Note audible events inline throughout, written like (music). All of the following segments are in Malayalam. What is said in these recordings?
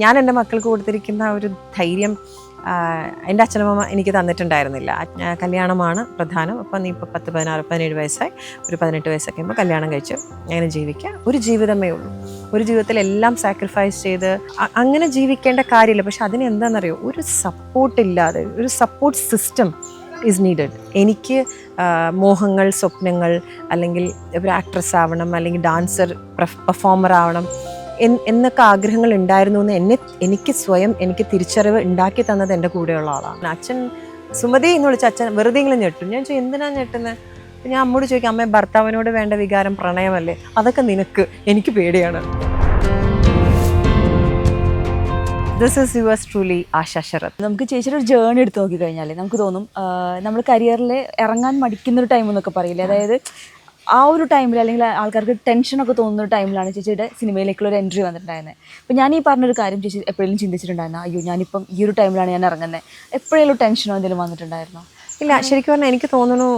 ഞാൻ എന്റെ മക്കൾക്ക് കൊടുത്തിരിക്കുന്ന ഒരു ധൈര്യം എന്റെ അച്ഛനമ്മ എനിക്ക് തന്നിട്ടുണ്ടായിരുന്നില്ല. കല്യാണമാണ് പ്രധാനം. അപ്പം നീ ഇപ്പോൾ പത്ത് പതിനാറ് പതിനേഴ് വയസ്സായി. ഒരു പതിനെട്ട് വയസ്സൊക്കെ ആകുമ്പോൾ കല്യാണം കഴിച്ച്. അങ്ങനെ ജീവിക്കുക ഒരു ജീവിതമേ ഉള്ളൂ. ഒരു ജീവിതത്തിൽ എല്ലാം സാക്രിഫൈസ് ചെയ്ത് അങ്ങനെ ജീവിക്കേണ്ട കാര്യമില്ല. പക്ഷെ അതിന് എന്താണെന്നറിയോ? ഒരു സപ്പോർട്ട് ഇല്ലാതെ ഒരു സപ്പോർട്ട് സിസ്റ്റം ഈസ് നീഡഡ് എനിക്ക് മോഹങ്ങൾ സ്വപ്നങ്ങൾ അല്ലെങ്കിൽ ഒരു ആക്ട്രസ് ആവണം അല്ലെങ്കിൽ ഡാൻസർ പെർഫോമർ ആവണം. എന്നൊക്കെ ആഗ്രഹങ്ങൾ ഉണ്ടായിരുന്നു എന്ന് എന്നെ എനിക്ക് സ്വയം എനിക്ക് തിരിച്ചറിവ് ഉണ്ടാക്കി തന്നത് എന്റെ കൂടെയുള്ള ആളാണ്. അച്ഛൻ സുമതി എന്ന് വിളിച്ച അച്ഛൻ വെറുതെ എങ്കിലും ഞെട്ടും. ഞാൻ ചോദിച്ചു എന്തിനാ ഞെട്ടുന്നത് ഞാൻ അമ്മോട് ചോദിക്കും അമ്മ ഭർത്താവിനോട് വേണ്ട വികാരം പ്രണയമല്ലേ? അതൊക്കെ നിനക്ക്. എനിക്ക് പേടിയാണ്. This is yours truly Asha Sarath. നമുക്ക് ചേച്ചിയുടെ ഒരു ജേണി എടുത്ത് നോക്കി കഴിഞ്ഞാൽ നമുക്ക് തോന്നും നമ്മൾ കരിയറിൽ ഇറങ്ങാൻ മടിക്കുന്ന ഒരു ടൈം എന്നൊക്കെ പറയില്ലേ? അതായത് ആ ഒരു ടൈമിൽ അല്ലെങ്കിൽ ആൾക്കാർക്ക് ടെൻഷനൊക്കെ തോന്നുന്ന ടൈമിലാണ് ചേച്ചിയുടെ സിനിമയിലേക്കുള്ള ഒരു എൻട്രി വന്നിട്ടുണ്ടായിരുന്നത് അപ്പോൾ ഞാൻ ഈ പറഞ്ഞൊരു കാര്യം ചേച്ചി എപ്പോഴെങ്കിലും ചിന്തിച്ചിട്ടുണ്ടായിരുന്നു? അയ്യോ ഞാനിപ്പം ഈ ഒരു ടൈമിലാണ് ഞാൻ ഇറങ്ങുന്നത് എപ്പോഴേലും ടെൻഷനോ എന്തെങ്കിലും വന്നിട്ടുണ്ടായിരുന്നോ? ഇല്ല ശരിക്കും പറഞ്ഞാൽ എനിക്ക് തോന്നുന്നു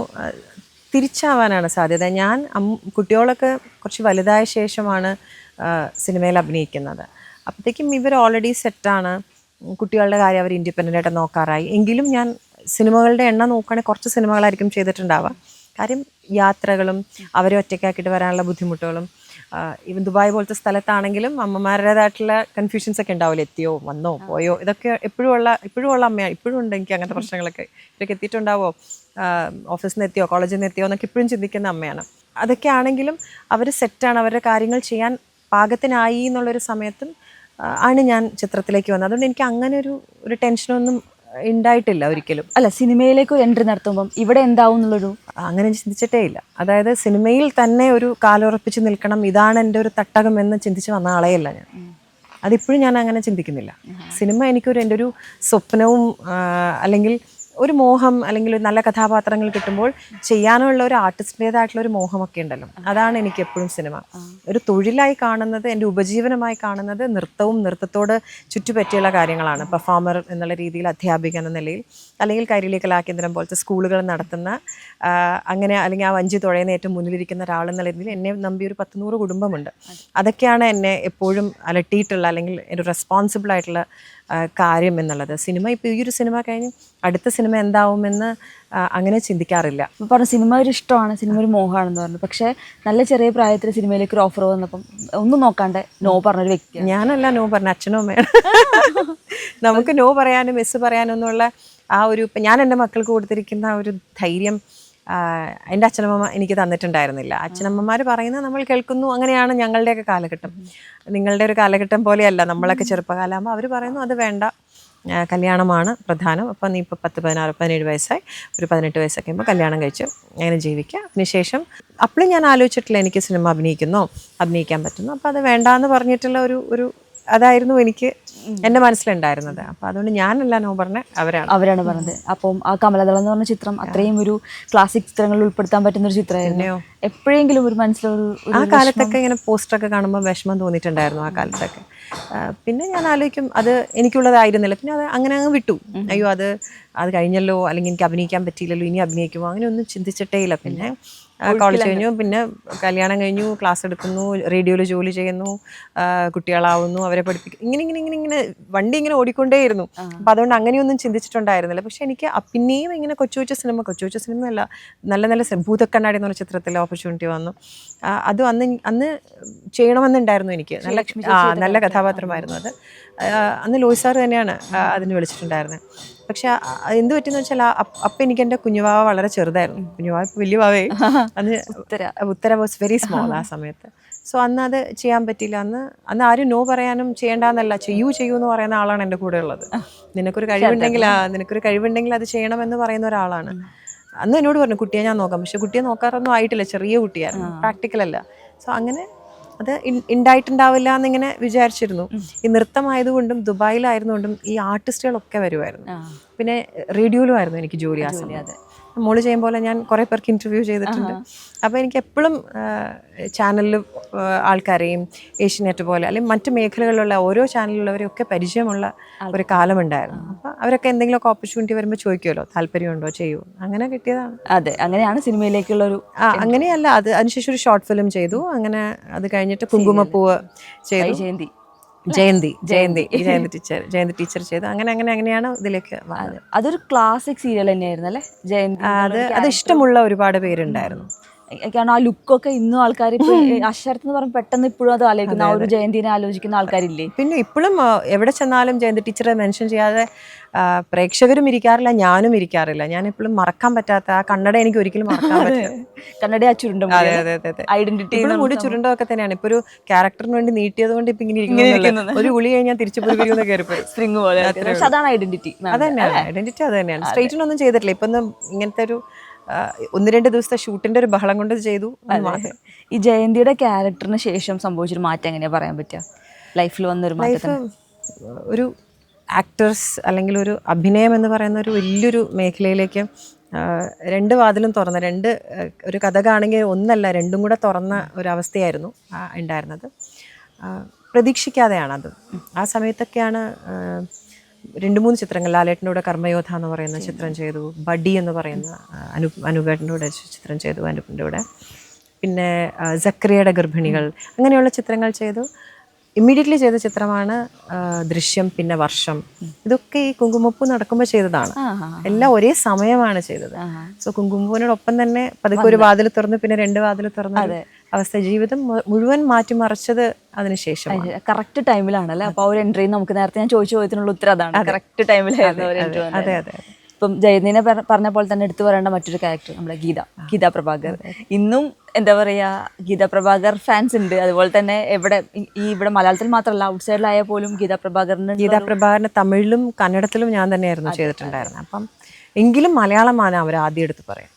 തിരിച്ചാവാനാണ് സാധ്യത. ഞാൻ കുട്ടികളൊക്കെ കുറച്ച് വലുതായ ശേഷമാണ് സിനിമയിൽ അഭിനയിക്കുന്നത്. അപ്പോഴത്തേക്കും ഇവർ ഓൾറെഡി സെറ്റാണ് കുട്ടികളുടെ കാര്യം അവർ ഇൻഡിപെൻഡന്റ് ആയിട്ട് നോക്കാറായി. എങ്കിലും ഞാൻ സിനിമകളുടെ എണ്ണം നോക്കുകയാണെങ്കിൽ കുറച്ച് സിനിമകളായിരിക്കും ചെയ്തിട്ടുണ്ടാവുക. കാര്യം യാത്രകളും അവരെ ഒറ്റയ്ക്കാക്കിയിട്ട് വരാനുള്ള ബുദ്ധിമുട്ടുകളും ഇവൻ ദുബായ് പോലത്തെ സ്ഥലത്താണെങ്കിലും അമ്മമാരുടേതായിട്ടുള്ള കൺഫ്യൂഷൻസ് ഒക്കെ ഉണ്ടാവില്ല? എത്തിയോ വന്നോ പോയോ? ഇതൊക്കെ എപ്പോഴും ഉള്ള ഇപ്പോഴും ഉള്ള അമ്മയാണ് ഇപ്പോഴും ഉണ്ട് എനിക്ക് അങ്ങനത്തെ പ്രശ്നങ്ങളൊക്കെ. ഇവരൊക്കെ എത്തിയിട്ടുണ്ടാവോ? ഓഫീസിൽ നിന്ന് എത്തിയോ കോളേജിൽ നിന്ന് എത്തിയോ എന്നൊക്കെ ഇപ്പോഴും ചിന്തിക്കുന്ന അമ്മയാണ്. അതൊക്കെ ആണെങ്കിലും അവർ സെറ്റാണ് അവരുടെ കാര്യങ്ങൾ ചെയ്യാൻ പാകത്തിനായി എന്നുള്ളൊരു സമയത്തും ആണ് ഞാൻ ചിത്രത്തിലേക്ക് വന്നത്. അതുകൊണ്ട് എനിക്ക് അങ്ങനെ ഒരു ഒരു ടെൻഷനൊന്നും ഉണ്ടായിട്ടില്ല ഒരിക്കലും. അല്ല സിനിമയിലേക്ക് ഒരു എൻട്രി നടത്തുമ്പം ഇവിടെ എന്താവും എന്നുള്ളൊരു അങ്ങനെ ചിന്തിച്ചിട്ടേ ഇല്ല. അതായത് സിനിമയിൽ തന്നെ ഒരു കാലുറപ്പിച്ച് നിൽക്കണം ഇതാണ് എന്റെ ഒരു തട്ടകം എന്ന് ചിന്തിച്ച് വന്ന ആളെയല്ല ഞാൻ. അതിപ്പോഴും ഞാൻ അങ്ങനെ ചിന്തിക്കുന്നില്ല. സിനിമ എനിക്കൊരു എന്റെ ഒരു സ്വപ്നവും അല്ലെങ്കിൽ ഒരു മോഹം അല്ലെങ്കിൽ ഒരു നല്ല കഥാപാത്രങ്ങൾ കിട്ടുമ്പോൾ ചെയ്യാനുള്ള ഒരു ആർട്ടിസ്റ്റിന്റെതായിട്ടുള്ള ഒരു മോഹമൊക്കെ ഉണ്ടല്ലോ. അതാണ് എനിക്ക് എപ്പോഴും സിനിമ. ഒരു തൊഴിലായി കാണുന്നത് എന്റെ ഉപജീവനമായി കാണുന്നത് നൃത്തവും നൃത്തത്തോട് ചുറ്റുപറ്റിയുള്ള കാര്യങ്ങളാണ്. പെർഫോമർ എന്നുള്ള രീതിയിൽ അധ്യാപിക എന്ന നിലയിൽ അല്ലെങ്കിൽ കൈരളി കലാകേന്ദ്രം പോലത്തെ സ്കൂളുകൾ നടത്തുന്ന അങ്ങനെ അല്ലെങ്കിൽ ആ വഞ്ചി തുഴയുന്ന ഏറ്റവും മുന്നിലിരിക്കുന്ന ഒരാൾ എന്നുള്ള രീതിയിൽ എന്നെ നമ്പി ഒരു പത്ത് നൂറ് കുടുംബമുണ്ട്. അതൊക്കെയാണ് എന്നെ എപ്പോഴും അലട്ടിയിട്ടുള്ള അല്ലെങ്കിൽ ഒരു റെസ്പോൺസിബിൾ ആയിട്ടുള്ള കാര്യം എന്നുള്ളത്. സിനിമ ഇപ്പോൾ ഈ ഒരു സിനിമ കഴിഞ്ഞ് അടുത്ത സിനിമ എന്താവുമെന്ന് അങ്ങനെ ചിന്തിക്കാറില്ല. ഇപ്പം പറഞ്ഞ സിനിമ ഒരു ഇഷ്ടമാണ് സിനിമ ഒരു മോഹമാണെന്ന് പറഞ്ഞു. പക്ഷേ നല്ല ചെറിയ പ്രായത്തിൽ സിനിമയിലേക്ക് ഒരു ഓഫർ വന്നപ്പം ഒന്നും നോക്കാണ്ട് നോ പറഞ്ഞൊരു വ്യക്തി ഞാനല്ല നോ പറഞ്ഞു അച്ഛനും അമ്മയാണ്. (laughs) നമുക്ക് നോ പറയാനും മിസ് പറയാനും ഒന്നുള്ള ആ ഒരു ഇപ്പം ഞാൻ എന്റെ മക്കൾക്ക് കൊടുത്തിരിക്കുന്ന ആ ഒരു ധൈര്യം എന്റെ അച്ഛനമ്മ എനിക്ക് തന്നിട്ടുണ്ടായിരുന്നില്ല. അച്ഛനമ്മമാർ പറയുന്നത് നമ്മൾ കേൾക്കുന്നു അങ്ങനെയാണ് ഞങ്ങളുടെയൊക്കെ കാലഘട്ടം. നിങ്ങളുടെ ഒരു കാലഘട്ടം പോലെയല്ല നമ്മളൊക്കെ ചെറുപ്പകാലമാകുമ്പോൾ അവർ പറയുന്നു അത് വേണ്ട കല്യാണമാണ് പ്രധാനം. അപ്പം നീ ഇപ്പോൾ പത്ത് പതിനാറ് പതിനേഴ് വയസ്സായി. ഒരു പതിനെട്ട് വയസ്സൊക്കെ ആകുമ്പോൾ കല്യാണം കഴിച്ച്. അങ്ങനെ ജീവിക്കുക അതിനുശേഷം അപ്പോഴും ഞാൻ ആലോചിച്ചിട്ടില്ല എനിക്ക് സിനിമ അഭിനയിക്കുന്നോ അഭിനയിക്കാൻ പറ്റുന്നു. അപ്പോൾ അത് വേണ്ടാന്ന് പറഞ്ഞിട്ടുള്ള ഒരു ഒരു അതായിരുന്നു എനിക്ക് എന്റെ മനസ്സിലുണ്ടായിരുന്നത്. അപ്പോൾ അതുകൊണ്ട് ഞാനല്ല നോ പറഞ്ഞ അവരാണ്. അവരാണ് പറഞ്ഞത്. അപ്പം ആ കമലദളം എന്ന് പറഞ്ഞ ചിത്രം അത്രയും ഒരു ക്ലാസിക് ചിത്രങ്ങളിൽ ഉൾപ്പെടുത്താൻ പറ്റുന്ന ഒരു ചിത്രമായിരുന്നു. എപ്പോഴെങ്കിലും ഒരു മനസ്സിലൊരു ആ കാലത്തൊക്കെ ഇങ്ങനെ പോസ്റ്ററൊക്കെ കാണുമ്പോൾ വിഷമം തോന്നിയിട്ടുണ്ടായിരുന്നു ആ കാലത്തൊക്കെ. പിന്നെ ഞാൻ ആലോചിക്കും അത് എനിക്കുള്ളതായിരുന്നില്ല. പിന്നെ അത് അങ്ങനെ അങ്ങ് വിട്ടു. അയ്യോ അത് അത് കഴിഞ്ഞല്ലോ അല്ലെങ്കിൽ എനിക്ക് അഭിനയിക്കാൻ പറ്റിയില്ലല്ലോ ഇനി അഭിനയിക്കുമോ? അങ്ങനെ ഒന്നും ചിന്തിച്ചിട്ടേ ഇല്ല. പിന്നെ കോളേജ് കഴിഞ്ഞു. പിന്നെ കല്യാണം കഴിഞ്ഞു ക്ലാസ് എടുക്കുന്നു റേഡിയോയിൽ ജോലി ചെയ്യുന്നു കുട്ടികളാവുന്നു അവരെ പഠിപ്പിക്കും ഇങ്ങനെ ഇങ്ങനെ ഇങ്ങനെ ഇങ്ങനെ വണ്ടി ഇങ്ങനെ ഓടിക്കൊണ്ടേയിരുന്നു. അപ്പം അതുകൊണ്ട് അങ്ങനെയൊന്നും ചിന്തിച്ചിട്ടുണ്ടായിരുന്നില്ല. പക്ഷെ എനിക്ക് പിന്നെയും ഇങ്ങനെ കൊച്ചു കൊച്ചു സിനിമ കൊച്ചു കൊച്ചു സിനിമയല്ല നല്ല നല്ല സി- ഭൂതക്കണ്ണാടി എന്ന് പറഞ്ഞ ചിത്രത്തിൽ ഓപ്പർച്യൂണിറ്റി വന്നു. അത് അന്ന് അന്ന് ചെയ്യണമെന്നുണ്ടായിരുന്നു എനിക്ക്. നല്ല ആ നല്ല കഥാപാത്രമായിരുന്നു അത്. അന്ന് ലോയ് സാർ തന്നെയാണ് അതിന് വിളിച്ചിട്ടുണ്ടായിരുന്നത്. പക്ഷെ എന്ത് പറ്റിയെന്ന് വെച്ചാൽ അപ്പൊ എനിക്ക് എന്റെ കുഞ്ഞുവാവ വളരെ ചെറുതായിരുന്നു. കുഞ്ഞുവാവ വലിയ വാവേ അന്ന് Uthara. Uthara was very small ആ സമയത്ത്. സോ അന്ന് അത് ചെയ്യാൻ പറ്റിയില്ല. അന്ന് അന്ന് ആരും നോ പറയാനും ചെയ്യേണ്ടെന്നല്ല. ചെയ്യൂ ചെയ്യൂ എന്ന് പറയുന്ന ആളാണ് എന്റെ കൂടെ ഉള്ളത്. നിനക്കൊരു കഴിവുണ്ടെങ്കിൽ നിനക്കൊരു കഴിവുണ്ടെങ്കിൽ അത് ചെയ്യണം എന്ന് പറയുന്ന ഒരാളാണ്. അന്ന് എന്നോട് പറഞ്ഞു കുട്ടിയെ ഞാൻ നോക്കാം. പക്ഷെ കുട്ടിയെ നോക്കാറൊന്നും ആയിട്ടില്ല. ചെറിയ കുട്ടിയായിരുന്നു. പ്രാക്ടിക്കൽ അല്ല. സോ അങ്ങനെ അത് ഉണ്ടായിട്ടുണ്ടാവില്ല എന്നിങ്ങനെ വിചാരിച്ചിരുന്നു. ഈ നൃത്തമായതുകൊണ്ടും ദുബായിലായിരുന്നുകൊണ്ടും ഈ ആർട്ടിസ്റ്റുകളൊക്കെ വരുമായിരുന്നു പിന്നെ പിന്നെ റേഡിയോയിലുമായിരുന്നു എനിക്ക് ജോലി ആ സമയത്ത്. മോൾ ചെയ്യും പോലെ ഞാൻ കുറേ പേർക്ക് ഇന്റർവ്യൂ ചെയ്തിട്ടുണ്ട്. അപ്പോൾ എനിക്ക് എപ്പോഴും ചാനലിൽ ആൾക്കാരെയും ഏഷ്യനെറ്റ് പോലെ അല്ലെങ്കിൽ മറ്റ് മേഖലകളിലുള്ള ഓരോ ചാനലിലുള്ളവരെയൊക്കെ പരിചയമുള്ള ഒരു കാലമുണ്ടായിരുന്നു. അപ്പോൾ അവരൊക്കെ എന്തെങ്കിലുമൊക്കെ ഓപ്പർച്യൂണിറ്റി വരുമ്പോൾ ചോദിക്കുമല്ലോ താല്പര്യമുണ്ടോ ചെയ്യൂ? അങ്ങനെ കിട്ടിയതാണ്. അതെ അങ്ങനെയാണ് സിനിമയിലേക്കുള്ള ഒരു ആ അങ്ങനെയല്ല അത് അതിനുശേഷം ഒരു ഷോർട്ട് ഫിലിം ചെയ്തു. അങ്ങനെ അത് കഴിഞ്ഞിട്ട് കുങ്കുമപ്പൂവ് ചെയ്തു. ജയന്തി. ജയന്തി ജയന്തി. ജയന്തി (laughs) ടീച്ചർ ജയന്തി ടീച്ചർ ചെയ്തു. അങ്ങനെ അങ്ങനെ അങ്ങനെയാണ് ഇതിലേക്ക് അതൊരു ക്ലാസിക് സീരിയൽ തന്നെയായിരുന്നു അല്ലേ? ജയന്തി അത് അത് ഇഷ്ടമുള്ള ഒരുപാട് പേരുണ്ടായിരുന്നു. കാരണം ആ ലുക്കൊക്കെ ഇന്നും ആൾക്കാർ ഇപ്പൊ എന്ന് പറയുമ്പോൾ പെട്ടെന്ന് ഇപ്പോഴും അത് ആലോചിക്കുന്ന ആ ഒരു ജയന്തിനെ ആലോചിക്കുന്ന ആൾക്കാരില്ലേ? പിന്നെ ഇപ്പോഴും എവിടെ ചെന്നാലും ജയന്തി ടീച്ചറെ മെൻഷൻ ചെയ്യാതെ പ്രേക്ഷകരും ഇരിക്കാറില്ല ഞാനും ഇരിക്കാറില്ല. ഞാൻ എപ്പോഴും മറക്കാൻ പറ്റാത്ത ആ കണ്ണട എനിക്ക് ഒരിക്കലും മറക്കാൻ പറ്റില്ല. കന്നഡ ആ ചുരുണ്ട ഐഡന്റിറ്റി ഇപ്പോഴും മുടി ചുരുണ്ടൊക്കെ തന്നെയാണ്. ഇപ്പൊ ഒരു ക്യാരക്ടറിന് വേണ്ടി നീട്ടിയത് കൊണ്ട് ഇപ്പൊ ഇങ്ങനെ ഇരിക്കുന്നു ഒരു ഉളി കഴിഞ്ഞാൽ തിരിച്ചു പോയി. കയറിപ്പോയി സ്പ്രിങ് പോലെ അതാണ് ഐഡന്റിറ്റി അത് തന്നെയാണ്. ഐഡന്റിറ്റി അത് തന്നെയാണ് സ്ട്രൈറ്റിനൊന്നും ചെയ്തിട്ടില്ല. ഇപ്പൊന്നും ഇങ്ങനത്തെ ഒരു ഒന്ന് രണ്ട് ദിവസത്തെ ഷൂട്ടിന്റെ ഒരു ബഹളം കൊണ്ട് ചെയ്തു. ഈ ജയന്തിയുടെ ക്യാരക്ടറിന് ശേഷം സംഭവിച്ചൊരു മാറ്റം എങ്ങനെയാ പറയാൻ പറ്റുക? ലൈഫിൽ വന്നൊരു മാറ്റം ഒരു ആക്ടേഴ്സ് അല്ലെങ്കിൽ ഒരു അഭിനയം എന്ന് പറയുന്ന ഒരു വലിയൊരു മേഖലയിലേക്ക് രണ്ട് വാതിലും തുറന്ന രണ്ട് ഒരു കഥ കഥകാണെങ്കിൽ ഒന്നല്ല രണ്ടും കൂടെ തുറന്ന ഒരു അവസ്ഥയായിരുന്നു ഉണ്ടായിരുന്നത്. പ്രതീക്ഷിക്കാതെയാണ് പ്രതീക്ഷിക്കാതെയാണത്. ആ സമയത്തൊക്കെയാണ് രണ്ട് മൂന്ന് ചിത്രങ്ങൾ ലാലേട്ടന്റെ കൂടെ കർമ്മയോധ എന്ന് പറയുന്ന ചിത്രം ചെയ്തു ബഡി എന്ന് പറയുന്ന അനു അനുപേട്ടന്റെ കൂടെ ചിത്രം ചെയ്തു അനുപിന്റെ കൂടെ. പിന്നെ സക്രിയയുടെ ഗർഭിണികൾ അങ്ങനെയുള്ള ചിത്രങ്ങൾ ചെയ്തു. ഇമ്മീഡിയറ്റ്ലി ചെയ്ത ചിത്രമാണ് ദൃശ്യം പിന്നെ വർഷം. ഇതൊക്കെ ഈ കുങ്കുമപ്പൂ നടക്കുമ്പോൾ ചെയ്തതാണ്. എല്ലാം ഒരേ സമയമാണ് ചെയ്തത്. സോ കുങ്കുമപ്പൂവിനോടൊപ്പം തന്നെ പതുക്കെ ഒരു വാതിൽ തുറന്ന് പിന്നെ രണ്ട് വാതിൽ തുറന്ന് അവസ്ഥ ജീവിതം മുഴുവൻ മാറ്റിമറിച്ചത് അതിനുശേഷം കറക്റ്റ് ടൈമിലാണല്ലേ അപ്പൊ ആ ഒരു എൻട്രി നമുക്ക് നേരത്തെ ഞാൻ ചോദിച്ച ചോദ്യത്തിനുള്ള ഉത്തരം അതാണ്. കറക്റ്റ് ടൈമിലായിരുന്നു അതെ അതെ ഇപ്പം ജയന്തിനെ പറ- പറഞ്ഞ പോലെ തന്നെ എടുത്തു പറയേണ്ട മറ്റൊരു ക്യാരക്ടർ നമ്മുടെ ഗീത ഗീത പ്രഭാകർ. ഇന്നും എന്താ പറയാ ഗീത പ്രഭാകർ ഫാൻസ് ഉണ്ട്. അതുപോലെ തന്നെ എവിടെ ഈ- ഇവിടെ മലയാളത്തിൽ മാത്രമല്ല ഔട്ട് സൈഡിലായാൽ പോലും ഗീത പ്രഭാകറിന് ഗീത പ്രഭാകറിന് തമിഴിലും കന്നഡത്തിലും ഞാൻ തന്നെയായിരുന്നു ചെയ്തിട്ടുണ്ടായിരുന്നത്. അപ്പം എങ്കിലും മലയാളമാണ് അവർ ആദ്യം എടുത്ത് പറയാം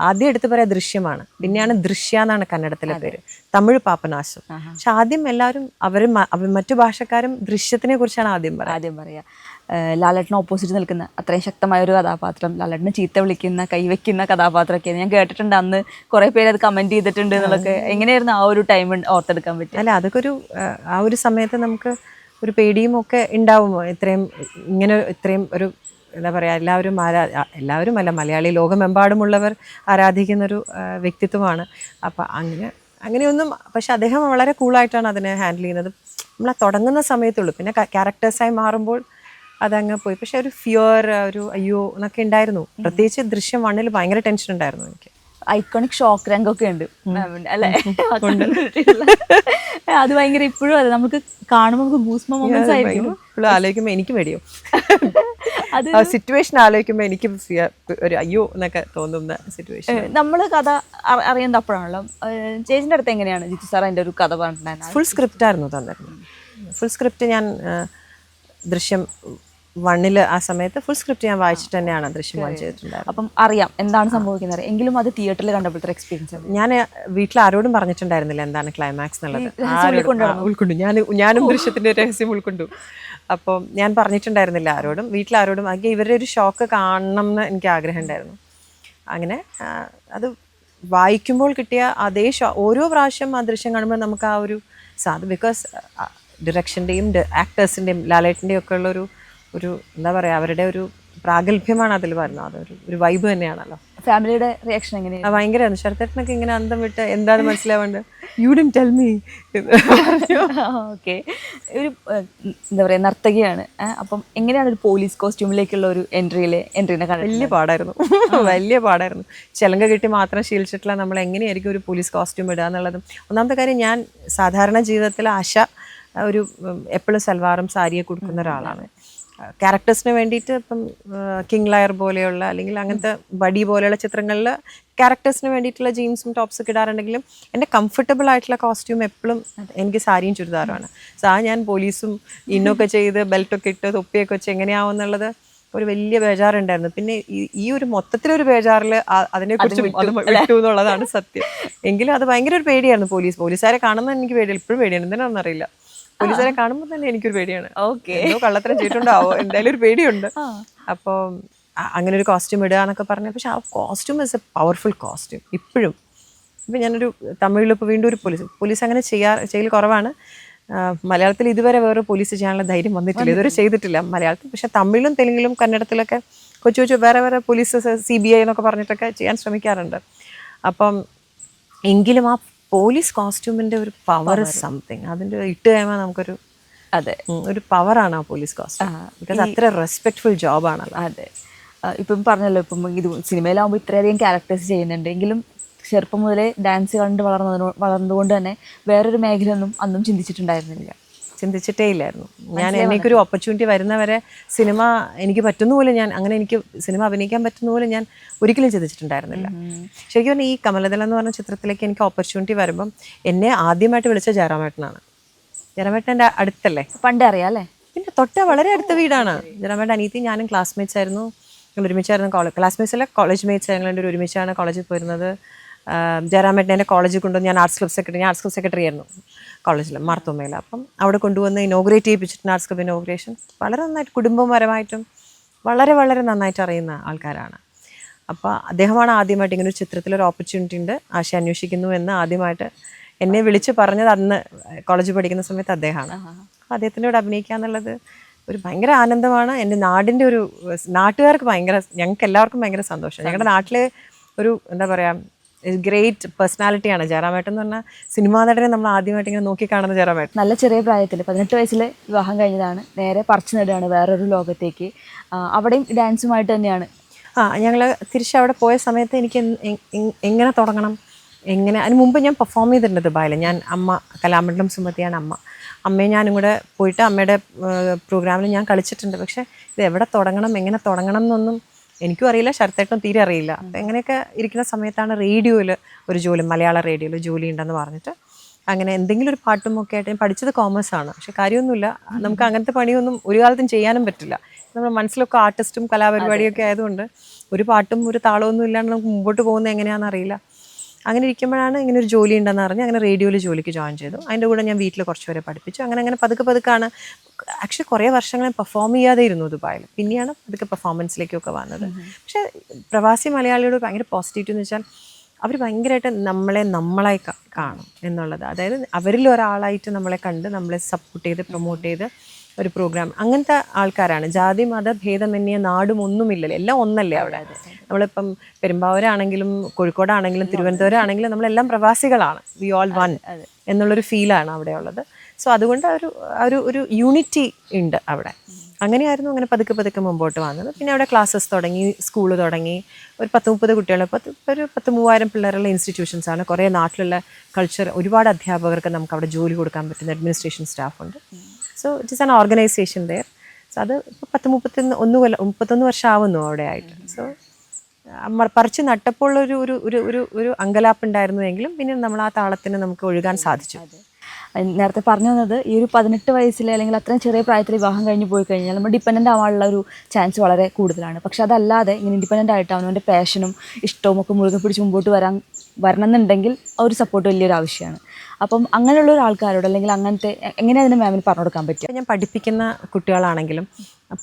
ആദ്യം എടുത്തു പറയാ ദൃശ്യമാണ്. പിന്നെയാണ് ദൃശ്യ എന്നാണ് കന്നഡത്തിലെ പേര്. തമിഴ് പാപ്പനാശം. പക്ഷെ ആദ്യം എല്ലാവരും അവർ മറ്റു ഭാഷക്കാരും ദൃശ്യത്തിനെ കുറിച്ചാണ് ആദ്യം പറയുക ആദ്യം പറയാ. ഏഹ് ലാലേട്ടന് ഓപ്പോസിറ്റ് നിൽക്കുന്ന അത്രയും ശക്തമായ ഒരു കഥാപാത്രം ലാലേട്ടനെ ചീത്ത വിളിക്കുന്ന കൈവയ്ക്കുന്ന കഥാപാത്രമൊക്കെ ഞാൻ കേട്ടിട്ടുണ്ട് അന്ന്. കുറെ പേര് അത് കമന്റ് ചെയ്തിട്ടുണ്ട് എന്നുള്ളതൊക്കെ. എങ്ങനെയായിരുന്നു ആ ഒരു ടൈം ഓർത്തെടുക്കാൻ പറ്റും അല്ല അതൊക്കെ ഒരു ആ, ആ ഒരു സമയത്ത് നമുക്ക് ഒരു പേടിയും ഒക്കെ ഉണ്ടാവുമോ? ഇത്രയും ഇങ്ങനെ ഇത്രയും ഒരു എന്താ പറയുക എല്ലാവരും ആരാ എല്ലാവരും അല്ല മലയാളി ലോകമെമ്പാടുമുള്ളവർ ആരാധിക്കുന്നൊരു വ്യക്തിത്വമാണ്. അപ്പം അങ്ങനെ അങ്ങനെയൊന്നും പക്ഷെ അദ്ദേഹം വളരെ കൂളായിട്ടാണ് അതിനെ ഹാൻഡിൽ ചെയ്യുന്നത്. നമ്മൾ ആ തുടങ്ങുന്ന സമയത്തുള്ളൂ പിന്നെ ക്യാരക്ടേഴ്സായി മാറുമ്പോൾ അതങ്ങ് പോയി. പക്ഷെ ഒരു ഫിയർ ഒരു അയ്യോ എന്നൊക്കെ ഉണ്ടായിരുന്നു. പ്രത്യേകിച്ച് ദൃശ്യം വണ്ണിൽ ഭയങ്കര ടെൻഷൻ ഉണ്ടായിരുന്നു എനിക്ക്. ഐക്കോണിക് ഷോക്ക് രംഗൊക്കെ ഉണ്ട്. അല്ലെ? അത് ഭയങ്കര ഇപ്പോഴും അതെ നമുക്ക് കാണുമ്പോൾ നമുക്ക് ബൂസ്മ മൊമെന്റ്സ് ആയിരിക്കും. ഇപ്പോഴും ആലോചിക്കുമ്പോൾ എനിക്ക് പേടിയോ ആ സിറ്റുവേഷൻ ആലോചിക്കുമ്പോൾ എനിക്ക് ഒരു അയ്യോ എന്നൊക്കെ തോന്നുന്ന സിറ്റുവേഷൻ നമ്മൾ കഥ അറിയേണ്ട അറിയുന്നത് അപ്പോഴാണല്ലോ ചേച്ചിന്റെ അടുത്ത് എങ്ങനെയാണ് ജിത്തു സാർ അതിന്റെ ഒരു കഥ പറഞ്ഞിട്ടുണ്ടായിരുന്നത് ഫുൾ സ്ക്രിപ്റ്റ് ആയിരുന്നു തന്നിരുന്നത്. ഫുൾ സ്ക്രിപ്റ്റ് ഞാൻ ദൃശ്യം വണ്ണിൽ ആ സമയത്ത് ഫുൾ സ്ക്രിപ്റ്റ് ഞാൻ വായിച്ചിട്ട് തന്നെയാണ് ദൃശ്യം വൺ ചെയ്തിട്ടുണ്ടായിരുന്നത്. അപ്പം അറിയാം എന്താണ് സംഭവിക്കുന്നത്. എങ്കിലും അത് തിയേറ്ററിൽ കണ്ടപ്പോഴത്തെ എക്സ്പീരിയൻസ് ഞാൻ വീട്ടിൽ ആരോടും പറഞ്ഞിട്ടുണ്ടായിരുന്നില്ല എന്താണ് ക്ലൈമാക്സ് എന്നുള്ളത്. ഉൾക്കൊണ്ടു. ഞാൻ ഞാനും ദൃശ്യത്തിന്റെ രഹസ്യം ഉൾക്കൊണ്ടു. അപ്പോൾ ഞാൻ പറഞ്ഞിട്ടുണ്ടായിരുന്നില്ല ആരോടും. വീട്ടിലാരോടും. ആകെ ഇവരുടെ ഒരു ഷോക്ക് കാണണം എന്ന് എനിക്ക് ആഗ്രഹം ഉണ്ടായിരുന്നു അങ്ങനെ അത് വായിക്കുമ്പോൾ കിട്ടിയ അതേ ഷോ ഓരോ പ്രാവശ്യം ആ ദൃശ്യം കാണുമ്പോൾ നമുക്ക് ആ ഒരു സാധ ബിക്കോസ് ഡിറക്ഷന്റെയും ആക്ടേഴ്സിന്റെയും ലാലേട്ടിന്റെയും ഒക്കെ ഉള്ളൊരു ഒരു എന്താ പറയുക അവരുടെ ഒരു പ്രാഗൽഭ്യമാണ് അതിൽ വരുന്നത്. അതൊരു ഒരു വൈബ് തന്നെയാണല്ലോ. ഫാമിലിയുടെ റിയാക്ഷൻ എങ്ങനെയാണ് ഭയങ്കര ശരത്തേട്ടനൊക്കെ ഇങ്ങനെ അന്തം വിട്ട് എന്താണ് മനസ്സിലാവേണ്ടത് you didn't tell me okay ഒരു എന്താ പറയുക നർത്തകിയാണ്. അപ്പം എങ്ങനെയാണ് ഒരു പോലീസ് കോസ്റ്റ്യൂമിലേക്കുള്ള ഒരു എൻട്രിയിലെ എൻട്രീനെ കാണാൻ വലിയ പാടായിരുന്നു. വലിയ പാടായിരുന്നു. ചിലങ്ക കിട്ടി മാത്രം ശീലിച്ചിട്ടുള്ള നമ്മൾ എങ്ങനെയായിരിക്കും ഒരു പോലീസ് കോസ്റ്റ്യൂം ഇടുക എന്നുള്ളതും. ഒന്നാമത്തെ കാര്യം ഞാൻ സാധാരണ ജീവിതത്തിൽ ആശ ഒരു എപ്പോഴും സൽവാറും സാരിയെ കൊടുക്കുന്ന ഒരാളാണ്. ക്യാരക്ടേഴ്സിന് വേണ്ടിയിട്ട് ഇപ്പം കിങ് ലയർ പോലെയുള്ള അല്ലെങ്കിൽ അങ്ങനത്തെ ബഡി പോലെയുള്ള ചിത്രങ്ങളിൽ ക്യാരക്ടേഴ്സിന് വേണ്ടിയിട്ടുള്ള ജീൻസും ടോപ്സ് ഒക്കെ ഇടാറുണ്ടെങ്കിലും എന്റെ കംഫർട്ടബിൾ ആയിട്ടുള്ള കോസ്റ്റ്യൂം എപ്പോഴും എനിക്ക് സാരിയും ചുരിദാറുമാണ്. സോ ആ ഞാൻ പോലീസും ഇന്നൊക്കെ ചെയ്ത് ബെൽറ്റൊക്കെ ഇട്ട് തൊപ്പിയൊക്കെ വെച്ച് എങ്ങനെയാവും എന്നുള്ളത് ഒരു വലിയ ബേജാറുണ്ടായിരുന്നു. പിന്നെ ഈ- ഒരു മൊത്തത്തിലൊരു ബേജാറിൽ അതിനെ കുറിച്ച് വിട്ടു എന്നുള്ളതാണ് സത്യം. എങ്കിലും അത് ഭയങ്കര ഒരു പേടിയായിരുന്നു പോലീസ്. പോലീസുകാരെ കാണുന്നത് എനിക്ക് പേടിയില്ല ഇപ്പോഴും പേടിയാണ്. എന്തിനാണെന്ന് അറിയില്ല പോലീസുകാരെ കാണുമ്പോൾ തന്നെ എനിക്കൊരു പേടിയാണ്. ഓക്കെ. കള്ളത്തരം ചെയ്തിട്ടുണ്ടാവോ? എന്തായാലും ഒരു പേടിയുണ്ട്. അപ്പോൾ അങ്ങനെ ഒരു കോസ്റ്റ്യൂം ഇടുക എന്നൊക്കെ പറഞ്ഞു. പക്ഷെ ആ costume is a powerful costume ഇപ്പോഴും. ഇപ്പം ഞാനൊരു തമിഴിൽ ഇപ്പോൾ വീണ്ടും ഒരു പോലീസ് പോലീസ് അങ്ങനെ ചെയ്യാ ചെയ്യൽ കുറവാണ്. മലയാളത്തിൽ ഇതുവരെ വേറെ പോലീസ് ചെയ്യാനുള്ള ധൈര്യം വന്നിട്ടില്ല. ഇതുവരെ ചെയ്തിട്ടില്ല മലയാളത്തിൽ. പക്ഷെ തമിഴിലും തെലുങ്കിലും കന്നഡത്തിലൊക്കെ കൊച്ചു കൊച്ചു വേറെ വേറെ പോലീസ് സി ബി ഐ എന്നൊക്കെ പറഞ്ഞിട്ടൊക്കെ ചെയ്യാൻ ശ്രമിക്കാറുണ്ട്. അപ്പം എങ്കിലും ആ പോലീസ് കോസ്റ്റ്യൂമിന്റെ ഒരു പവർ സംതിങ് അതിന്റെ ഇട്ട് കഴിയുമ്പോൾ നമുക്കൊരു അതെ. ഒരു പവറാണ് ആ പോലീസ് കോസ്റ്റ്യൂം. ബിക്കോസ് അത്ര റെസ്പെക്ട്ഫുൾ ജോബാണല്ലോ അതെ. ഇപ്പം പറഞ്ഞല്ലോ ഇപ്പം ഇത് സിനിമയിലാവുമ്പോൾ ഇത്രയധികം ക്യാരക്ടേഴ്സ് ചെയ്യുന്നുണ്ട്. എങ്കിലും ചെറുപ്പം മുതലേ ഡാൻസ് കണ്ട് വളർന്നതിനോ വളർന്നതുകൊണ്ട് തന്നെ വേറൊരു മേഖലയൊന്നും അന്നും ചിന്തിച്ചിട്ടുണ്ടായിരുന്നില്ല. ചിന്തിച്ചിട്ടേ ഇല്ലായിരുന്നു. ഞാൻ എനിക്കൊരു ഓപ്പർച്യൂണിറ്റി വരുന്നവരെ സിനിമ എനിക്ക് പറ്റുന്ന പോലെ ഞാൻ അങ്ങനെ എനിക്ക് സിനിമ അഭിനയിക്കാൻ പറ്റുന്ന പോലെ ഞാൻ ഒരിക്കലും ചിന്തിച്ചിട്ടുണ്ടായിരുന്നില്ല. ശരിക്കും പറഞ്ഞാൽ ഈ കമലദളം എന്ന് പറഞ്ഞ ചിത്രത്തിലേക്ക് എനിക്ക് ഓപ്പർച്യൂണിറ്റി വരുമ്പം എന്നെ ആദ്യമായിട്ട് വിളിച്ച ജയറാമേട്ടനാണ്. ജയറാമേട്ടൻ എന്റെ അടുത്തല്ലേ? പണ്ട് അറിയാം അല്ലേ? പിന്നെ തൊട്ട വളരെ അടുത്ത വീടാണ്. ജയറാമേട്ടൻ അനീതി ഞാനും ക്ലാസ്മേറ്റ്സ് ആയിരുന്നു. ഞങ്ങൾ ഒരുമിച്ചായിരുന്നു കോളേജ് ക്ലാസ്മേറ്റ്സ് അല്ല കോളേജ് മേറ്റ്സ് ഞങ്ങൾ രണ്ടുപേരും ഒരുമിച്ചാണ് കോളേജിൽ പോയിരുന്നത്. ജയറാമേട്ടൻ എന്റെ കോളേജിൽ കൊണ്ടുവന്ന് ഞാൻ ആർട്സ് ക്ലബ് സെക്രട്ടറി ഞാൻ ആർട്സ് ക്ലബ് സെക്രട്ടറി ആയിരുന്നു കോളേജിൽ മാർത്തോമയിൽ അപ്പം അവിടെ കൊണ്ടുവന്ന് ഇനോഗ്രേറ്റ് ചെയ്യിപ്പിച്ചിട്ടുണ്ട് ആർട്സ് ക്ലബ് ഇനോഗ്രേഷൻ വളരെ നന്നായിട്ട് കുടുംബപരമായിട്ടും വളരെ വളരെ നന്നായിട്ട് അറിയുന്ന ആൾക്കാരാണ്. അപ്പോൾ അദ്ദേഹമാണ് ആദ്യമായിട്ട് ഇങ്ങനെ ഒരു ചിത്രത്തിലൊരു ഓപ്പർച്യൂണിറ്റി ഉണ്ട് ആശ അന്വേഷിക്കുന്നു എന്ന് ആദ്യമായിട്ട് എന്നെ വിളിച്ച് പറഞ്ഞത് അന്ന് കോളേജിൽ പഠിക്കുന്ന സമയത്ത് അദ്ദേഹമാണ്. അപ്പോൾ അദ്ദേഹത്തിന്റെ കൂടെ അഭിനയിക്കുക എന്നുള്ളത് ഒരു ഭയങ്കര ആനന്ദമാണ്. എന്റെ നാടിന്റെ ഒരു നാട്ടുകാർക്ക് ഭയങ്കര ഞങ്ങൾക്ക് എല്ലാവർക്കും ഭയങ്കര സന്തോഷം. ഞങ്ങളുടെ നാട്ടിൽ ഒരു എന്താ പറയുക ഗ്രേറ്റ് പേഴ്സണാലിറ്റിയാണ് ജയറാമേട്ടൻ എന്ന് പറഞ്ഞാൽ സിനിമാ നടനെ നമ്മൾ ആദ്യമായിട്ട് ഇങ്ങനെ നോക്കി കാണുന്ന ജയറാമേട്ടൻ. നല്ല ചെറിയ പ്രായത്തിൽ പതിനെട്ട് വയസ്സിൽ വിവാഹം കഴിഞ്ഞതാണ്. നേരെ പറിച്ചു നടുകയാണ് വേറൊരു ലോകത്തേക്ക്. അവിടെയും ഡാൻസുമായിട്ട് തന്നെയാണ്. ആ ഞങ്ങൾ തിരിച്ച് അവിടെ പോയ സമയത്ത് എനിക്ക് എങ്ങനെ തുടങ്ങണം? എങ്ങനെ അതിന് മുമ്പ് ഞാൻ പെർഫോം ചെയ്തിട്ടുണ്ട് ദുബായിൽ ഞാൻ അമ്മ കലാമണ്ഡലം സുമതിയാണ് അമ്മ. അമ്മയും ഞാനും കൂടെ പോയിട്ട് അമ്മയുടെ പ്രോഗ്രാമിൽ ഞാൻ കളിച്ചിട്ടുണ്ട്. പക്ഷേ ഇത് എവിടെ തുടങ്ങണം എങ്ങനെ തുടങ്ങണം എന്നൊന്നും എനിക്കും അറിയില്ല ശരത്തേട്ടും തീരെ അറിയില്ല. അപ്പം എങ്ങനെയൊക്കെ ഇരിക്കുന്ന സമയത്താണ് റേഡിയോയിൽ ഒരു ജോലി മലയാള റേഡിയോയിൽ ജോലി ഉണ്ടെന്ന് പറഞ്ഞിട്ട്. അങ്ങനെ എന്തെങ്കിലും ഒരു പാട്ടും ഒക്കെ ആയിട്ട് ഞാൻ പഠിച്ചത് കോമേഴ്സ് ആണ്. പക്ഷെ കാര്യമൊന്നുമില്ല. നമുക്ക് അങ്ങനത്തെ പണിയൊന്നും ഒരു കാലത്തും ചെയ്യാനും പറ്റില്ല. നമ്മുടെ മനസ്സിലൊക്കെ ആർട്ടിസ്റ്റും കലാപരിപാടിയൊക്കെ ആയതുകൊണ്ട് ഒരു പാട്ടും ഒരു താളമൊന്നും ഇല്ലാണ്ട് നമുക്ക് മുമ്പോട്ട് പോകുന്നത് എങ്ങനെയാണെന്ന് അറിയില്ല. അങ്ങനെ ഇരിക്കുമ്പോഴാണ് ഇങ്ങനെ ഒരു ജോലി ഉണ്ടെന്ന് അറിഞ്ഞ് അങ്ങനെ റേഡിയോയിൽ ജോലിക്ക് ജോയിൻ ചെയ്തു. അതിന്റെ കൂടെ ഞാൻ വീട്ടിൽ കുറച്ച് പേരെ പഠിപ്പിച്ചു. അങ്ങനെ അങ്ങനെ പതുക്കെ പതുക്കാണ്. ആക്ച്വലി കുറേ വർഷങ്ങൾ ഞാൻ പെർഫോം ചെയ്യാതെ ഇരുന്നു ദുബായിൽ. പിന്നെയാണ് പതുക്കെ പെർഫോമൻസിലേക്കൊക്കെ വന്നത്. പക്ഷേ പ്രവാസി മലയാളിയോട് ഭയങ്കര പോസിറ്റീവ് എന്ന് വെച്ചാൽ അവർ ഭയങ്കരമായിട്ട് നമ്മളെ നമ്മളായി കാണും എന്നുള്ളത്. അതായത് അവരിൽ ഒരാളായിട്ട് നമ്മളെ കണ്ട് നമ്മളെ സപ്പോർട്ട് ചെയ്ത് പ്രൊമോട്ട് ചെയ്ത് ഒരു പ്രോഗ്രാം അങ്ങനത്തെ ആൾക്കാരാണ്. ജാതി മത ഭേദമന്യ നാടും ഒന്നുമില്ലല്ലോ. എല്ലാം ഒന്നല്ലേ അവിടെ? നമ്മളിപ്പം പെരുമ്പാവൂരാണെങ്കിലും കോഴിക്കോടാണെങ്കിലും തിരുവനന്തപുരം ആണെങ്കിലും നമ്മളെല്ലാം പ്രവാസികളാണ്. വി ഓൾ വൺ എന്നുള്ളൊരു ഫീലാണ് അവിടെ ഉള്ളത്. സോ അതുകൊണ്ട് ആ ഒരു ഒരു ഒരു യൂണിറ്റി ഉണ്ട് അവിടെ. അങ്ങനെയായിരുന്നു അങ്ങനെ പതുക്കെ പതുക്കെ മുമ്പോട്ട് വന്നത്. പിന്നെ അവിടെ ക്ലാസ്സസ് തുടങ്ങി സ്കൂൾ തുടങ്ങി. ഒരു പത്ത് മുപ്പത് കുട്ടികളെ പത്ത് ഒരു പത്ത് മൂവായിരം പിള്ളേരുള്ള ഇൻസ്റ്റിറ്റ്യൂഷൻസാണ് കുറേ നാട്ടിലുള്ള കൾച്ചർ ഒരുപാട് അധ്യാപകർക്ക് നമുക്ക് അവിടെ ജോലി കൊടുക്കാൻ പറ്റുന്ന administration സ്റ്റാഫുണ്ട് so it is an organisation there so അത് ഇപ്പോൾ പത്ത് മുപ്പത്തൊന്ന് ഒന്ന് കൊല്ലം മുപ്പത്തൊന്ന് വർഷം ആവുന്നു അവിടെ ആയിട്ട്. സോ പറിച്ച് നട്ടപ്പോൾ ഒരു ഒരു ഒരു ഒരു ഒരു അങ്കലാപ്പുണ്ടായിരുന്നു എങ്കിലും പിന്നെ നമ്മൾ ആ താളത്തിന് നമുക്ക് ഒഴുകാൻ സാധിച്ചു. നേരത്തെ പറഞ്ഞു വന്നത് ഈ ഒരു പതിനെട്ട് വയസ്സിൽ അല്ലെങ്കിൽ അത്രയും ചെറിയ പ്രായത്തിൽ വിവാഹം കഴിഞ്ഞ് പോയി കഴിഞ്ഞാൽ നമ്മൾ ഡിപ്പെൻഡന്റ് ആവാനുള്ള ഒരു ചാൻസ് വളരെ കൂടുതലാണ്. പക്ഷെ അതല്ലാതെ ഇങ്ങനെ ഇൻഡിപെൻഡന്റ് ആയിട്ട് അവനവന്റെ പാഷനും ഇഷ്ടവും ഒക്കെ മുറുകെ പിടിച്ച് മുമ്പോട്ട് വരാൻ വരണം എന്നുണ്ടെങ്കിൽ ആ ഒരു സപ്പോർട്ട് വലിയൊരു ആവശ്യമാണ്. അപ്പം അങ്ങനെയുള്ള ഒരു ആൾക്കാരോട് അല്ലെങ്കിൽ അങ്ങനത്തെ എങ്ങനെ അതിന് മാമിന് പറഞ്ഞു കൊടുക്കാൻ പറ്റുക ഞാൻ പഠിപ്പിക്കുന്ന കുട്ടികളാണെങ്കിലും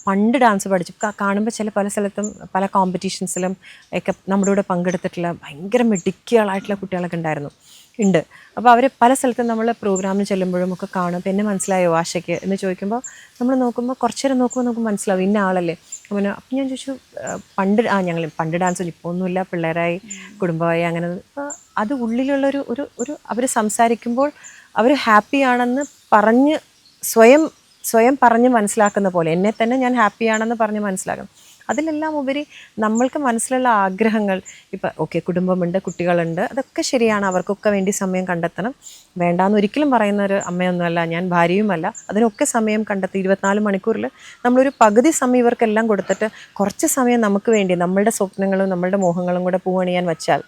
പണ്ട് ഡാൻസ് പഠിച്ചു കാണുമ്പോൾ ചില പല സ്ഥലത്തും പല കോമ്പറ്റീഷൻസിലും ഒക്കെ നമ്മുടെ കൂടെ പങ്കെടുത്തിട്ടുള്ള ഭയങ്കര മെഡിക്കുകളായിട്ടുള്ള കുട്ടികളൊക്കെ ഉണ്ടായിരുന്നു. ഉണ്ട്. അപ്പോൾ അവർ പല സ്ഥലത്തും നമ്മൾ പ്രോഗ്രാമിന് ചെല്ലുമ്പോഴും ഒക്കെ കാണും. പിന്നെ മനസ്സിലായോ ആശയ്ക്ക്? എന്ന് ചോദിക്കുമ്പോൾ നമ്മൾ നോക്കുമ്പോൾ കുറച്ചേരം നോക്കുമ്പോൾ നമുക്ക് മനസ്സിലാവും ഇന്ന ആളല്ലേ? അങ്ങനെ അപ്പം ഞാൻ ചോദിച്ചു "ആ, പണ്ട് ആ ഞങ്ങൾ പണ്ട് ഡാൻസ് ഇപ്പോൾ ഒന്നുമില്ല പിള്ളേരായി കുടുംബമായി അങ്ങനെ. അപ്പോൾ അത് ഉള്ളിലുള്ളൊരു ഒരു ഒരു അവർ സംസാരിക്കുമ്പോൾ അവർ ഹാപ്പിയാണെന്ന് പറഞ്ഞ് സ്വയം സ്വയം പറഞ്ഞ് മനസ്സിലാക്കുന്ന പോലെ എന്നെ തന്നെ ഞാൻ ഹാപ്പിയാണെന്ന് പറഞ്ഞ് മനസ്സിലാക്കണം. അതിലെല്ലാം ഉപരി നമ്മൾക്ക് മനസ്സിലുള്ള ആഗ്രഹങ്ങൾ ഇപ്പം ഓക്കെ കുടുംബമുണ്ട് കുട്ടികളുണ്ട് അതൊക്കെ ശരിയാണ്. അവർക്കൊക്കെ വേണ്ടി സമയം കണ്ടെത്തണം. വേണ്ടാന്ന് ഒരിക്കലും പറയുന്ന ഒരു അമ്മയൊന്നുമല്ല ഞാൻ ഭാര്യയുമല്ല. അതിനൊക്കെ സമയം കണ്ടെത്തി ഇരുപത്തിനാല് മണിക്കൂറിൽ നമ്മളൊരു പകുതി സമയം ഇവർക്കെല്ലാം കൊടുത്തിട്ട് കുറച്ച് സമയം നമുക്ക് വേണ്ടി നമ്മളുടെ സ്വപ്നങ്ങളും നമ്മളുടെ മോഹങ്ങളും കൂടെ പൂവണിയാൻ വെച്ചാൽ.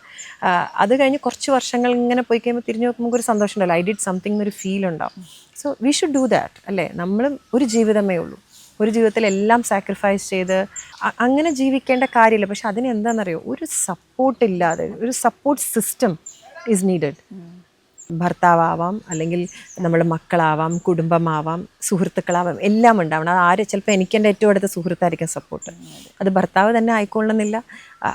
അത് കഴിഞ്ഞ് കുറച്ച് വർഷങ്ങൾ ഇങ്ങനെ പോയി കഴിയുമ്പോൾ തിരിഞ്ഞു നോക്കുമ്പോൾ ഒരു സന്തോഷമുണ്ടല്ലോ. ഐ ഡിഡ് സംതിങ് എന്നൊരു ഫീൽ ഉണ്ടാവും. So we should do that അല്ലേ? നമ്മളും ഒരു ജീവിതമേ ഉള്ളൂ. ഒരു ജീവിതത്തിൽ എല്ലാം സാക്രിഫൈസ് ചെയ്ത് അങ്ങനെ ജീവിക്കേണ്ട കാര്യമില്ല. പക്ഷെ അതിന് എന്താണെന്നറിയോ ഒരു സപ്പോർട്ട് ഇല്ലാതെ ഒരു സപ്പോർട്ട് സിസ്റ്റം ഈസ് നീഡഡ് ഭർത്താവാവാം അല്ലെങ്കിൽ നമ്മൾ മക്കളാവാം കുടുംബമാവാം സുഹൃത്തുക്കളാവാം എല്ലാം ഉണ്ടാവണം. അത് ആര് ചിലപ്പോൾ എനിക്ക് എന്റെ ഏറ്റവും അടുത്ത സുഹൃത്തായിരിക്കും സപ്പോർട്ട് അത് ഭർത്താവ് തന്നെ ആയിക്കൊള്ളണമെന്നില്ല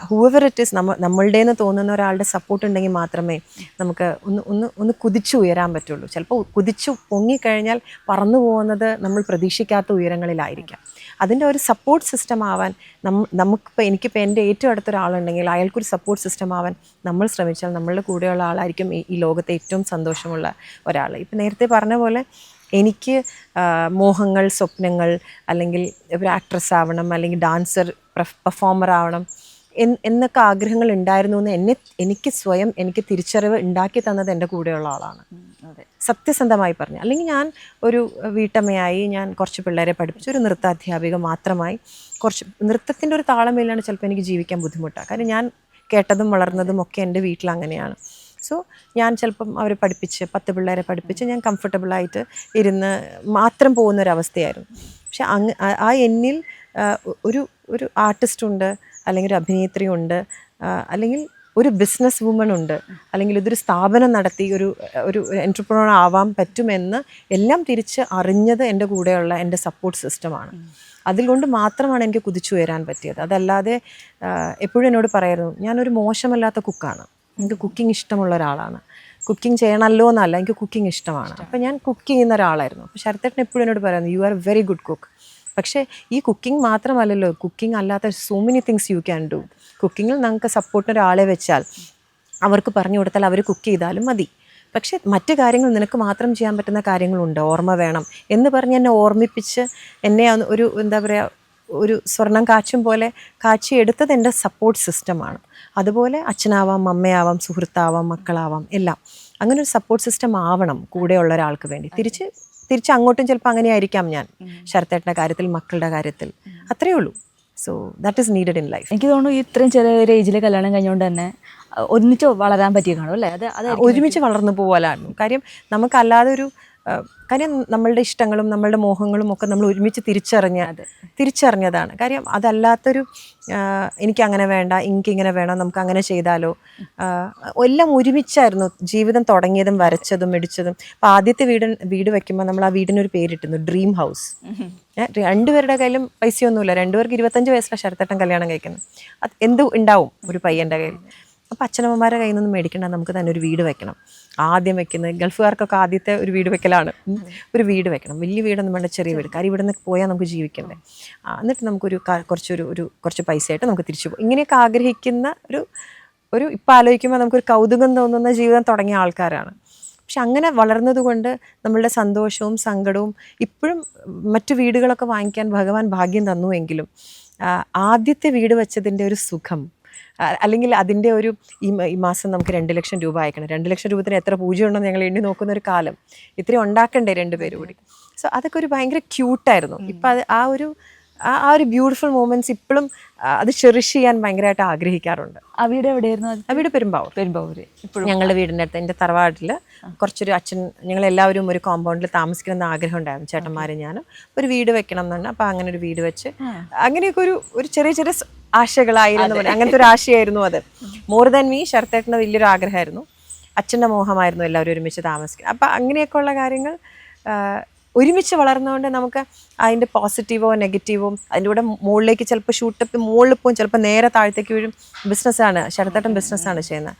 ഹൂവർ ഇറ്റ് ഈസ് നമ്മ നമ്മളുടേന്ന് തോന്നുന്ന ഒരാളുടെ സപ്പോർട്ട് ഉണ്ടെങ്കിൽ മാത്രമേ നമുക്ക് ഒന്ന് ഒന്ന് ഒന്ന് കുതിച്ചു ഉയരാൻ പറ്റുള്ളൂ. ചിലപ്പോൾ കുതിച്ചു പൊങ്ങിക്കഴിഞ്ഞാൽ പറന്നു പോകുന്നത് നമ്മൾ പ്രതീക്ഷിക്കാത്ത ഉയരങ്ങളിലായിരിക്കാം. അതിന്റെ ഒരു സപ്പോർട്ട് സിസ്റ്റം ആവാൻ നം നമുക്കിപ്പോൾ എനിക്കിപ്പോൾ എന്റെ ഏറ്റവും അടുത്തൊരാളുണ്ടെങ്കിൽ അയാൾക്കൊരു സപ്പോർട്ട് സിസ്റ്റം ആവാൻ നമ്മൾ ശ്രമിച്ചാൽ നമ്മളുടെ കൂടെയുള്ള ആളായിരിക്കും ഈ ലോകത്തെ ഏറ്റവും സന്തോഷമുള്ള ഒരാൾ. ഇപ്പം നേരത്തെ പറഞ്ഞ പോലെ എനിക്ക് മോഹങ്ങൾ സ്വപ്നങ്ങൾ അല്ലെങ്കിൽ ഒരു ആക്ട്രസ് ആവണം അല്ലെങ്കിൽ ഡാൻസർ പെർഫോമർ ആവണം എന്നൊക്കെ ആഗ്രഹങ്ങൾ ഉണ്ടായിരുന്നു എന്ന് എന്നെ എനിക്ക് സ്വയം എനിക്ക് തിരിച്ചറിവ് ഉണ്ടാക്കി തന്നത് എന്റെ കൂടെയുള്ള ആളാണ്. സത്യസന്ധമായി പറഞ്ഞു. അല്ലെങ്കിൽ ഞാൻ ഒരു വീട്ടമ്മയായി ഞാൻ കുറച്ച് പിള്ളേരെ പഠിപ്പിച്ചു. ഒരു നൃത്താധ്യാപിക മാത്രമായി കുറച്ച് നൃത്തത്തിന്റെ ഒരു താളമേലാണ് ചിലപ്പോൾ എനിക്ക് ജീവിക്കാൻ ബുദ്ധിമുട്ടാണ് കാരണം ഞാൻ കേട്ടതും വളർന്നതും ഒക്കെ എന്റെ വീട്ടിൽ അങ്ങനെയാണ്. സോ ഞാൻ ചിലപ്പം അവരെ പഠിപ്പിച്ച് പത്ത് പിള്ളേരെ പഠിപ്പിച്ച് ഞാൻ കംഫർട്ടബിളായിട്ട് ഇരുന്ന് മാത്രം പോകുന്ന ഒരു അവസ്ഥയായിരുന്നു പക്ഷെ അങ്ങ് ആ- എന്നിൽ ഒരു ഒരു ആർട്ടിസ്റ്റുണ്ട് അല്ലെങ്കിൽ ഒരു അഭിനേത്രി ഉണ്ട് അല്ലെങ്കിൽ ഒരു ബിസിനസ് വുമൺ ഉണ്ട്. അല്ലെങ്കിൽ ഇതൊരു സ്ഥാപനം നടത്തി ഒരു ഒരു എന്റർപ്രണർ ആവാൻ പറ്റുമെന്ന് എല്ലാം തിരിച്ച് അറിഞ്ഞത് എന്റെ കൂടെയുള്ള എന്റെ സപ്പോർട്ട് സിസ്റ്റമാണ് അതുകൊണ്ട് മാത്രമാണ് എനിക്ക് കുതിച്ചു വരാൻ പറ്റിയത്. അതല്ലാതെ എപ്പോഴും എന്നോട് പറയായിരുന്നു ഞാനൊരു മോശമല്ലാത്ത കുക്കാണ് എനിക്ക് കുക്കിംഗ് ഇഷ്ടമുള്ള ഒരാളാണ്. കുക്കിംഗ് ചെയ്യണമല്ലോ എന്നല്ല എനിക്ക് കുക്കിംഗ് ഇഷ്ടമാണ്. അപ്പം ഞാൻ കുക്ക് ചെയ്യുന്ന ഒരാളായിരുന്നു. അപ്പോൾ ശരത്തേട്ടൻ എപ്പോഴും എന്നോട് പറയുന്നു you are very good cook പക്ഷേ ഈ കുക്കിംഗ് മാത്രമല്ലല്ലോ കുക്കിംഗ് അല്ലാത്ത so many things you can do കുക്കിങ്ങിൽ നമുക്ക് സപ്പോർട്ടിന് ഒരാളെ വെച്ചാൽ അവർക്ക് പറഞ്ഞു കൊടുത്താൽ അവർ കുക്ക് ചെയ്താലും മതി. പക്ഷേ മറ്റ് കാര്യങ്ങൾ നിനക്ക് മാത്രം ചെയ്യാൻ പറ്റുന്ന കാര്യങ്ങളുണ്ട്? ഓർമ്മ വേണം. എന്ന് പറഞ്ഞ് എന്നെ ഓർമ്മിപ്പിച്ച് എന്നെ ഒരു എന്താ പറയുക ഒരു സ്വർണം കാച്ചും പോലെ കാച്ചി എടുത്തത് എന്റെ സപ്പോർട്ട് സിസ്റ്റമാണ് അതുപോലെ അച്ഛനാവാം അമ്മയാവാം സുഹൃത്താവാം മക്കളാവാം എല്ലാം. അങ്ങനെ ഒരു സപ്പോർട്ട് സിസ്റ്റം ആവണം കൂടെയുള്ള ഒരാൾക്ക് വേണ്ടി. തിരിച്ച് തിരിച്ച് അങ്ങോട്ടും ചിലപ്പോൾ അങ്ങനെയായിരിക്കാം ഞാൻ ശരത്തേട്ടന്റെ കാര്യത്തിൽ മക്കളുടെ കാര്യത്തിൽ. അത്രയേ ഉള്ളൂ. So that is needed in life എനിക്ക് തോന്നുന്നു ഇത്രയും ചെറിയ ഒരു ഏജിൽ കല്യാണം കഴിഞ്ഞുകൊണ്ട് തന്നെ ഒരുമിച്ച് വളരാൻ പറ്റിയ കാണും അല്ലേ? അത് അത് ഒരുമിച്ച് വളർന്നു പോകാനായിരുന്നു കാര്യം നമുക്കല്ലാതെ ഒരു കാര്യം നമ്മളുടെ ഇഷ്ടങ്ങളും നമ്മളുടെ മോഹങ്ങളും ഒക്കെ നമ്മൾ ഒരുമിച്ച് തിരിച്ചറിഞ്ഞ തിരിച്ചറിഞ്ഞതാണ്. കാര്യം അതല്ലാത്തൊരു എനിക്ക് എനിക്കങ്ങനെ വേണ്ട എനിക്കിങ്ങനെ വേണം നമുക്ക് അങ്ങനെ ചെയ്താലോ എല്ലാം ഒരുമിച്ചായിരുന്നു ജീവിതം തുടങ്ങിയതും വരച്ചതും മെടിച്ചതും അപ്പോൾ ആദ്യത്തെ വീട് വീട് വെക്കുമ്പോൾ നമ്മൾ ആ വീടിനൊരു പേരിട്ടുന്നു ഡ്രീം ഹൗസ് രണ്ടുപേരുടെ കയ്യിലും പൈസയൊന്നുമില്ല. രണ്ടുപേർക്ക് ഇരുപത്തഞ്ച് വയസ്സിലാണ് ശരത്തട്ടം കല്യാണം കഴിക്കുന്നത്. അത് എന്ത് ഉണ്ടാവും? ഒരു പയ്യന്റെ കയ്യിൽ. അപ്പോൾ അച്ഛനമ്മമാരുടെ കയ്യിൽ നിന്ന് മേടിക്കേണ്ട നമുക്ക് തന്നെ ഒരു വീട് വെക്കണം. ആദ്യം വെക്കുന്നത് ഗൾഫുകാർക്കൊക്കെ ആദ്യത്തെ ഒരു വീട് വെക്കലാണ്. ഒരു വീട് വെക്കണം. വലിയ വീടൊന്നും വേണ്ട ചെറിയ വീട്. കാര്യം ഇവിടെ നിന്ന് പോയാൽ നമുക്ക് ജീവിക്കണ്ടേ. എന്നിട്ട് നമുക്കൊരു കുറച്ചൊരു ഒരു കുറച്ച് പൈസ ആയിട്ട് നമുക്ക് തിരിച്ചു പോകും ഇങ്ങനെയൊക്കെ ആഗ്രഹിക്കുന്ന ഒരു ഒരു ഇപ്പം ആലോചിക്കുമ്പോൾ നമുക്കൊരു കൗതുകം തോന്നുന്ന ജീവിതം തുടങ്ങിയ ആൾക്കാരാണ്. പക്ഷെ അങ്ങനെ വളർന്നതുകൊണ്ട് നമ്മളുടെ സന്തോഷവും സങ്കടവും ഇപ്പോഴും മറ്റു വീടുകളൊക്കെ വാങ്ങിക്കാൻ ഭഗവാൻ ഭാഗ്യം തന്നുവെങ്കിലും എങ്കിലും ആദ്യത്തെ വീട് വെച്ചതിന്റെ ഒരു സുഖം അല്ലെങ്കിൽ അതിന്റെ ഒരു ഈ ഈ മാസം നമുക്ക് രണ്ട് ലക്ഷം രൂപ അയക്കണം. രണ്ട് ലക്ഷം രൂപത്തിന് എത്ര പൂജ ഉണ്ടെന്ന് ഞങ്ങൾ എണ്ണി നോക്കുന്ന ഒരു കാലം. ഇത്രയും ഉണ്ടാക്കണ്ടേ രണ്ട് രണ്ടുപേരും കൂടി. സോ അതൊക്കെ ഒരു ഭയങ്കര ക്യൂട്ടായിരുന്നു ഇപ്പം അത് ആ ഒരു ആ ഒരു ബ്യൂട്ടിഫുൾ മൂമെന്റ്സ് ഇപ്പോഴും അത് ചെറിഷ് ചെയ്യാൻ ഭയങ്കരമായിട്ട് ആഗ്രഹിക്കാറുണ്ട്. ആ വീട് എവിടെയായിരുന്നു അവിടെ ആ വീട് പെരുമ്പാവൂർ. പെരുമ്പാവൂര്. ഇപ്പോഴും ഞങ്ങളുടെ വീടിന്റെ അടുത്ത് എന്റെ തറവാട്ടിൽ കുറച്ചൊരു അച്ഛൻ ഞങ്ങൾ എല്ലാവരും ഒരു കോമ്പൗണ്ടിൽ താമസിക്കണം എന്ന് ആഗ്രഹം ഉണ്ടായിരുന്നു. ചേട്ടന്മാരും ഞാനും. ഒരു വീട് വെക്കണം എന്നാണ്. അപ്പോൾ അങ്ങനെ ഒരു വീട് വെച്ച് അങ്ങനെയൊക്കെ ഒരു ഒരു ചെറിയ ചെറിയ ആശകളായിരുന്നു. അങ്ങനത്തെ ഒരു ആശയായിരുന്നു അത്. മോർ ദാൻ മീ ശരത്തേട്ടന് വലിയൊരു ആഗ്രഹമായിരുന്നു. അച്ഛന്റെ മോഹമായിരുന്നു എല്ലാവരും ഒരുമിച്ച് താമസിക്കുന്നത് അപ്പം അങ്ങനെയൊക്കെ ഉള്ള കാര്യങ്ങൾ ഒരുമിച്ച് വളർന്നുകൊണ്ട് നമുക്ക് അതിന്റെ പോസിറ്റീവോ നെഗറ്റീവോ അതിന്റെ കൂടെ മുകളിലേക്ക് ചിലപ്പോൾ ഷൂട്ടപ്പ് മുകളിൽ പോകും ചിലപ്പോൾ നേരെ താഴത്തേക്ക് വീഴും ബിസിനസ്സാണ് ശരത്തേട്ടൻ ബിസിനസ്സാണ് ചെയ്യുന്നത്.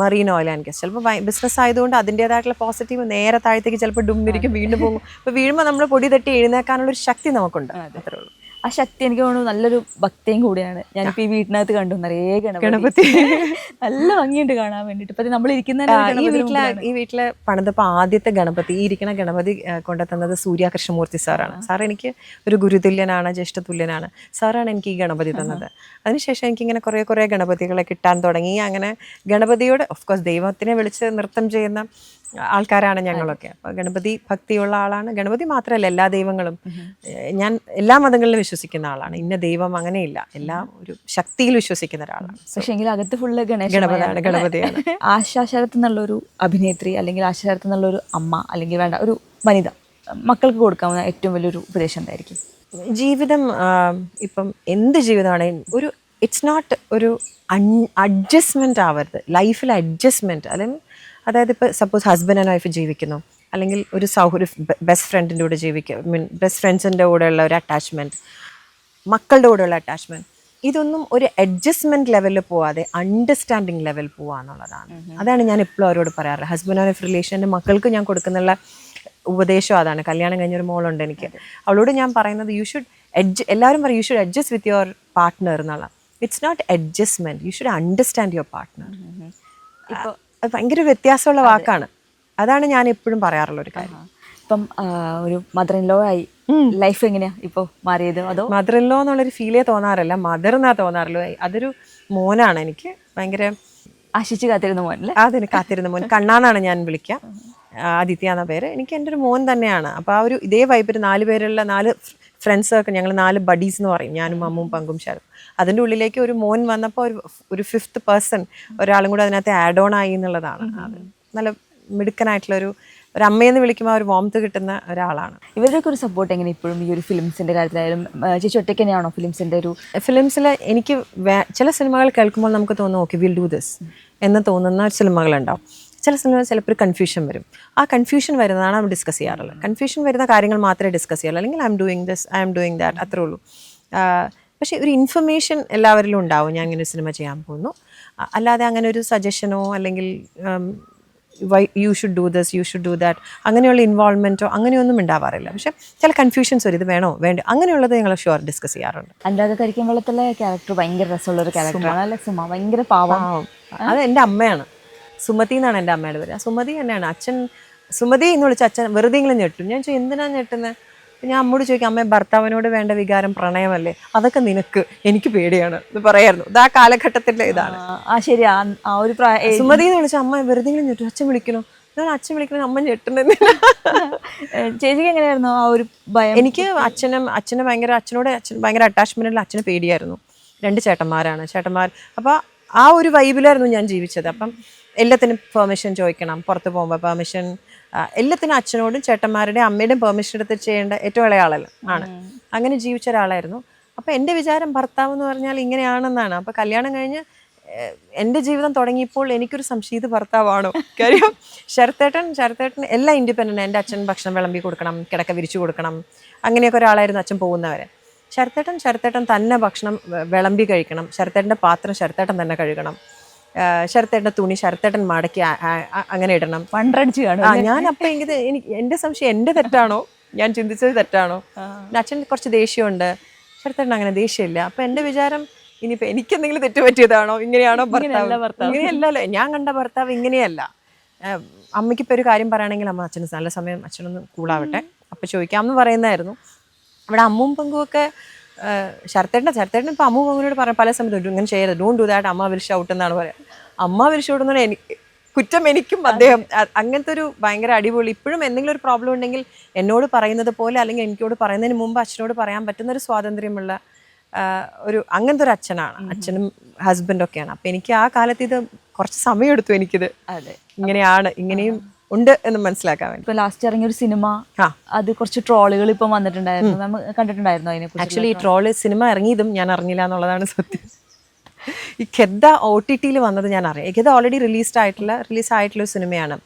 മറീൻ ഓയിൽ ആൻഡ് ഗ്യാസ് ചിലപ്പോൾ ബിസിനസ് ആയതുകൊണ്ട് അതിന്റേതായിട്ടുള്ള പോസിറ്റീവ് നേരെ താഴത്തേക്ക് ചിലപ്പോൾ ഡുമ്മിരിക്കും വീണ്ടും പോകും. അപ്പോൾ വീഴുമ്പോൾ നമ്മൾ പൊടി തട്ടി എഴുന്നേക്കാനുള്ള ഒരു ശക്തി നമുക്കുണ്ട്. അത്രേ ഉള്ളൂ. ആ ശക്തി എനിക്ക് തോന്നുന്നു നല്ലൊരു ഭക്തിയും കൂടിയാണ്. ഞാനിപ്പോ ഈ വീട്ടിനകത്ത് കണ്ടു നിറയെ ഗണപതി. (laughs) നല്ല ഭംഗിയുണ്ട് കാണാൻ വേണ്ടിട്ട് ഇപ്പൊ നമ്മൾ ഇരിക്കുന്ന ഈ വീട്ടിലെ ഈ വീട്ടിലെ പണിതപ്പോ ആദ്യത്തെ ഗണപതി ഈ ഇരിക്കുന്ന ഗണപതി കൊണ്ടെത്തുന്നത് സൂര്യ കൃഷ്ണമൂർത്തി സാറാണ് സാർ എനിക്ക് ഒരു ഗുരുതുല്യനാണ് ജ്യേഷ്ഠതുല്യനാണ്. സാറാണ് എനിക്ക് ഈ ഗണപതി തന്നത്. അതിനുശേഷം എനിക്ക് ഇങ്ങനെ കുറെ കുറെ ഗണപതികളെ കിട്ടാൻ തുടങ്ങി. അങ്ങനെ ഗണപതിയോട് ഓഫ് കോഴ്സ് ദൈവത്തിനെ വിളിച്ച് നൃത്തം ചെയ്യുന്ന ആൾക്കാരാണ് ഞങ്ങളൊക്കെ. അപ്പൊ ഗണപതി ഭക്തിയുള്ള ആളാണ്. ഗണപതി മാത്രമല്ല എല്ലാ ദൈവങ്ങളും. ഞാൻ എല്ലാ മതങ്ങളിലും വിശ്വസിക്കുന്ന ആളാണ്. ഇന്ന ദൈവം അങ്ങനെയില്ല. എല്ലാം ഒരു ശക്തിയിൽ വിശ്വസിക്കുന്ന ഒരാളാണ്. പക്ഷേ എങ്കിൽ അകത്ത് ഫുള്ള് ഗണേശ ഗണപതിയാണ് ഗണപതിയാണ്. ആശാശരത്ത് എന്നുള്ളൊരു അഭിനേത്രി അല്ലെങ്കിൽ ആശാശരത്ത് എന്നുള്ളൊരു അമ്മ അല്ലെങ്കിൽ വേണ്ട ഒരു വനിത മക്കൾക്ക് കൊടുക്കാവുന്ന ഏറ്റവും വലിയൊരു ഉപദേശം എന്തായിരിക്കും? ജീവിതം ഇപ്പം എന്ത് ജീവിതമാണ് ഒരു ഇറ്റ്സ് നോട്ട് ഒരു അഡ്ജസ്റ്റ്മെന്റ് ആവരുത്. ലൈഫിൽ അഡ്ജസ്റ്റ്മെന്റ് അല്ലെങ്കിൽ അതായത് ഇപ്പോൾ സപ്പോസ് ഹസ്ബൻഡ് ആൻഡ് വൈഫ് ജീവിക്കുന്നു. അല്ലെങ്കിൽ ഒരു സൗഹൃദ ബെസ്റ്റ് ഫ്രണ്ടിന്റെ കൂടെ ജീവിക്കുക മീൻ ബെസ്റ്റ് ഫ്രണ്ട്സിന്റെ കൂടെയുള്ള ഒരു അറ്റാച്ച്മെന്റ് മക്കളുടെ കൂടെയുള്ള അറ്റാച്ച്മെന്റ് ഇതൊന്നും ഒരു അഡ്ജസ്റ്റ്മെന്റ് ലെവലിൽ പോവാതെ അണ്ടർസ്റ്റാൻഡിങ് ലെവൽ പോവുക എന്നുള്ളതാണ്. അതാണ് ഞാൻ എപ്പോഴും അവരോട് പറയാറ്. ഹസ്ബൻഡ് ഓഫ് റിലേഷൻ റിലേഷന്റെ മക്കൾക്ക് ഞാൻ കൊടുക്കുന്നുള്ള ഉപദേശം അതാണ്. കല്യാണം കഴിഞ്ഞൊരു മോളുണ്ട് എനിക്ക്. അവളോട് ഞാൻ പറയുന്നത് യു ഷുഡ് അഡ്ജ് എല്ലാവരും പറയും you should adjust with your partner എന്നുള്ള it's not adjustment you should understand your partner ഇപ്പോൾ ഭയങ്കര വ്യത്യാസമുള്ള വാക്കാണ്. അതാണ് ഞാൻ എപ്പോഴും പറയാറുള്ള ഒരു കാര്യം. ഇപ്പം ഒരു മദർ ഇൻ ലോ ആയി. ലൈഫ് എങ്ങനെയാ ഇപ്പോൾ മാറിയത്? അതോ? മദർ ഇൻ ലോ എന്നുള്ളൊരു ഫീലേ തോന്നാറില്ല. മദർ എന്നാ തോന്നാറുള്ളൂ. അതൊരു മോനാണ് എനിക്ക്. ഭയങ്കര ആശിച്ച് കാത്തിരുന്ന മോൻ അല്ലേ അതിന് കാത്തിരുന്ന മോൻ. കണ്ണാന്നാണ് ഞാൻ വിളിക്കുക. ആദിത്യ എന്ന പേര്. എനിക്ക് എന്റെ ഒരു മോൻ തന്നെയാണ്. അപ്പോൾ ആ ഒരു ഇതേ വൈബിൽ നാല് പേരുള്ള നാല് ഫ്രണ്ട്സ് ഒക്കെ ഞങ്ങൾ നാല് ബഡീസ് എന്ന് പറയും. ഞാനും അമ്മും പങ്കും ശരും അതിന്റെ ഉള്ളിലേക്ക് ഒരു മോൻ വന്നപ്പോൾ ഒരു ഒരു ഫിഫ്ത്ത് പേഴ്സൺ ഒരാളും കൂടെ അതിനകത്ത് ആഡ് ഓൺ ആയി എന്നുള്ളതാണ്. നല്ല മിടുക്കനായിട്ടുള്ള ഒരു അമ്മയെന്ന് വിളിക്കുമ്പോൾ ഒരു വോംത്ത് കിട്ടുന്ന ഒരാളാണ്. ഇവരുടെയൊക്കെ ഒരു സപ്പോർട്ട് എങ്ങനെ ഇപ്പോഴും ഈ ഒരു ഫിലിംസിന്റെ കാര്യത്തിലായാലും ചേച്ചി ഒറ്റയ്ക്ക് തന്നെയാണോ ഫിലിംസിന്റെ ഒരു ഫിലിംസിൽ എനിക്ക് വേ- ചില സിനിമകൾ കേൾക്കുമ്പോൾ നമുക്ക് തോന്നും ഓക്കെ വിൽ ഡു ദിസ് എന്ന് തോന്നുന്ന സിനിമകളുണ്ടാവും ചില സിനിമകൾ ചിലപ്പോൾ ഒരു കൺഫ്യൂഷൻ വരും. ആ കൺഫ്യൂഷൻ വരുന്നതാണ് നമ്മൾ ഡിസ്കസ് ചെയ്യാറുള്ളത്. കൺഫ്യൂഷൻ വരുന്ന കാര്യങ്ങൾ മാത്രമേ ഡിസ്കസ് ചെയ്യാറുള്ളൂ. അല്ലെങ്കിൽ I'm doing this I'm doing that അത്രേ ഉള്ളൂ. പക്ഷേ ഒരു ഇൻഫർമേഷൻ എല്ലാവരിലും ഉണ്ടാവും. ഞാൻ ഇങ്ങനെ ഒരു സിനിമ ചെയ്യാൻ പോകുന്നു. അല്ലാതെ അങ്ങനെ ഒരു സജഷനോ അല്ലെങ്കിൽ why you should do this you should do that അങ്ങനെയുള്ള ഇൻവോൾവ്മെന്റോ അങ്ങനെയൊന്നും ഉണ്ടാവാറില്ല. പക്ഷേ ചില കൺഫ്യൂഷൻസ് വരും. ഇത് വേണോ? വേണ്ട. അങ്ങനെയുള്ളത് ഞങ്ങൾ ഷുവർ ഡിസ്കസ് ചെയ്യാറുണ്ട്. അനുരാധ കരിക്കും വെള്ളത്തിലെ ക്യാരക്ടർ ഭയങ്കര രസമുള്ള ഒരു ക്യാരക്ടറാണ് അല്ലെ? സുമ ഭയങ്കര പാവം. അത് എന്റെ അമ്മയാണ്. സുമതി എന്നാണ് എന്റെ അമ്മയുടെ പേര്. സുമതി തന്നെയാണ്. അച്ഛൻ സുമതി എന്ന് വിളിച്ച അച്ഛൻ വെറുതെ ഇങ്ങനെ ഞെട്ടും. ഞാൻ ചോദിച്ചു എന്തിനാണ് ഞെട്ടുന്നത് ഞാൻ അമ്മോട് ചോദിക്കും അമ്മ ഭർത്താവിനോട് വേണ്ട വികാരം പ്രണയമല്ലേ? അതൊക്കെ നിനക്ക്. എനിക്ക് പേടിയാണ്. എന്ന് പറയായിരുന്നു. ഇത് ആ കാലഘട്ടത്തിലെ ഇതാണ്. ആ, ശരി. ആ ഒരു സുമതി എന്ന് വിളിച്ചാൽ അമ്മ വെറുതെ ഇങ്ങനെ അച്ഛൻ വിളിക്കണോ? ഞാൻ അച്ഛൻ വിളിക്കണോ അമ്മ ഞെട്ടണെന്ന് (laughs) ചേച്ചിക്ക് എങ്ങനെയായിരുന്നു ആ ഒരു ഭയം? എനിക്ക് അച്ഛനും അച്ഛന് ഭയങ്കര അച്ഛനോട് അച്ഛൻ ഭയങ്കര അറ്റാച്ച്മെന്റിൽ അച്ഛന് പേടിയായിരുന്നു. രണ്ട് ചേട്ടന്മാരാണ്. ചേട്ടന്മാർ അപ്പോൾ ആ ഒരു വൈബിലായിരുന്നു ഞാൻ ജീവിച്ചത്. അപ്പം എല്ലാത്തിനും പെർമിഷൻ ചോദിക്കണം. പുറത്ത് പോകുമ്പോൾ പെർമിഷൻ എല്ലാത്തിനും അച്ഛനോടും ചേട്ടന്മാരുടെയും അമ്മയുടെയും പെർമിഷൻ എടുത്ത് ചെയ്യേണ്ട ഏറ്റവും ഇളയ ആളല്ല. ആണ്. അങ്ങനെ ജീവിച്ച ഒരാളായിരുന്നു. അപ്പം എന്റെ വിചാരം ഭർത്താവ് എന്ന് പറഞ്ഞാൽ ഇങ്ങനെയാണെന്നാണ്. അപ്പം കല്യാണം കഴിഞ്ഞ് എന്റെ ജീവിതം തുടങ്ങിയപ്പോൾ എനിക്കൊരു സംശയം ഇത് ഭർത്താവാണോ? (laughs) കാര്യം ശരത്തേട്ടൻ ശരത്തേട്ടൻ എല്ലാം ഇൻഡിപെൻഡന്റ് എന്റെ അച്ഛൻ ഭക്ഷണം വിളമ്പി കൊടുക്കണം കിടക്ക വിരിച്ചു കൊടുക്കണം. അങ്ങനെയൊക്കെ ഒരാളായിരുന്നു അച്ഛൻ പോകുന്നവരെ. ശരത്തേട്ടൻ ശരത്തേട്ടൻ തന്നെ ഭക്ഷണം വിളമ്പി കഴിക്കണം. ശരത്തേട്ടന്റെ പാത്രം ശരത്തേട്ടൻ തന്നെ കഴുകണം. ശരത്തേട്ടന്റെ തുണി ശരത്തേട്ടൻ മടക്കി അങ്ങനെ ഇടണം. പണ്ടടിച്ച് കാണും ആ ഞാൻ അപ്പം എനിക്ക് എനിക്ക് എന്റെ സംശയം എന്റെ തെറ്റാണോ? ഞാൻ ചിന്തിച്ചത് തെറ്റാണോ? അച്ഛൻ കുറച്ച് ദേഷ്യമുണ്ട്. ശരത്തേട്ടൻ അങ്ങനെ ദേഷ്യമില്ല. അപ്പം എന്റെ വിചാരം ഇനിയിപ്പോൾ എനിക്ക് എന്തെങ്കിലും തെറ്റ് പറ്റിയതാണോ ഇങ്ങനെയാണോ ഇങ്ങനെയല്ല ഭർത്താവ്. ഇങ്ങനെയല്ലല്ലോ ഞാൻ കണ്ട ഭർത്താവ് ഇങ്ങനെയല്ല. അമ്മയ്ക്ക് ഇപ്പോൾ ഒരു കാര്യം പറയുകയാണെങ്കിൽ അമ്മ അച്ഛന് നല്ല സമയം അച്ഛനൊന്ന് കൂളാവട്ടെ. അപ്പം ചോദിക്കാമെന്ന് പറയുന്നതായിരുന്നു. അവിടെ അമ്മും പങ്കുമൊക്കെ ശരത്തേട്ടൻ ശരത്തേട്ടൻ ഇപ്പം അമ്മ അങ്ങനോട് പറയാം പല സമയത്തും ഇങ്ങനെ ചെയ്യരുത്. ഡോൺ ഡു ദാറ്റ് അമ്മ വിരിച്ച് ഔട്ട് എന്നാണ് പറയുക അമ്മ വിരിച്ച് എന്നാണ് എനിക്ക് കുറ്റം എനിക്കും അദ്ദേഹം അങ്ങനത്തെ ഒരു ഭയങ്കര അടിപൊളി ഇപ്പോഴും എന്തെങ്കിലും ഒരു പ്രോബ്ലം ഉണ്ടെങ്കിൽ എന്നോട് പറയുന്നത് പോലെ അല്ലെങ്കിൽ എനിക്കോട് പറയുന്നതിന് മുമ്പ് അച്ഛനോട് പറയാൻ പറ്റുന്ന ഒരു സ്വാതന്ത്ര്യമുള്ള ഒരു അങ്ങനത്തെ ഒരു അച്ഛനാണ്. അച്ഛനും ഹസ്ബൻഡൊക്കെയാണ് അപ്പം എനിക്ക് ആ കാലത്ത് ഇത് കുറച്ച് സമയമെടുത്തു എനിക്കിത്. അതെ. ഇങ്ങനെയാണ്. ഇങ്ങനെയും ഉണ്ട് എന്ന് മനസ്സിലാക്കാൻ വേണ്ടി. ഇപ്പൊ ലാസ്റ്റ് ഇറങ്ങിയ ഒരു സിനിമ. അത് കുറച്ച് ട്രോളുകൾ ഇപ്പൊ വന്നിട്ടുണ്ടായിരുന്നു. നമ്മൾ കണ്ടിട്ടുണ്ടായിരുന്നു അതിനെ കുറിച്ച്? ആക്ച്വലി ഈ ട്രോൾ സിനിമ ഇറങ്ങിയതും ഞാൻ അറിഞ്ഞില്ല എന്നുള്ളതാണ് സത്യം. ഈ ഖെദ്ദ ഒ ടി ടിയിൽ വന്നത് ഞാൻ അറിയാം. ഖെദ്ദ ഓൾറെഡി റിലീസ്ഡ് ആയിട്ടുള്ള റിലീസ് ആയിട്ടുള്ള ഒരു സിനിമയാണ്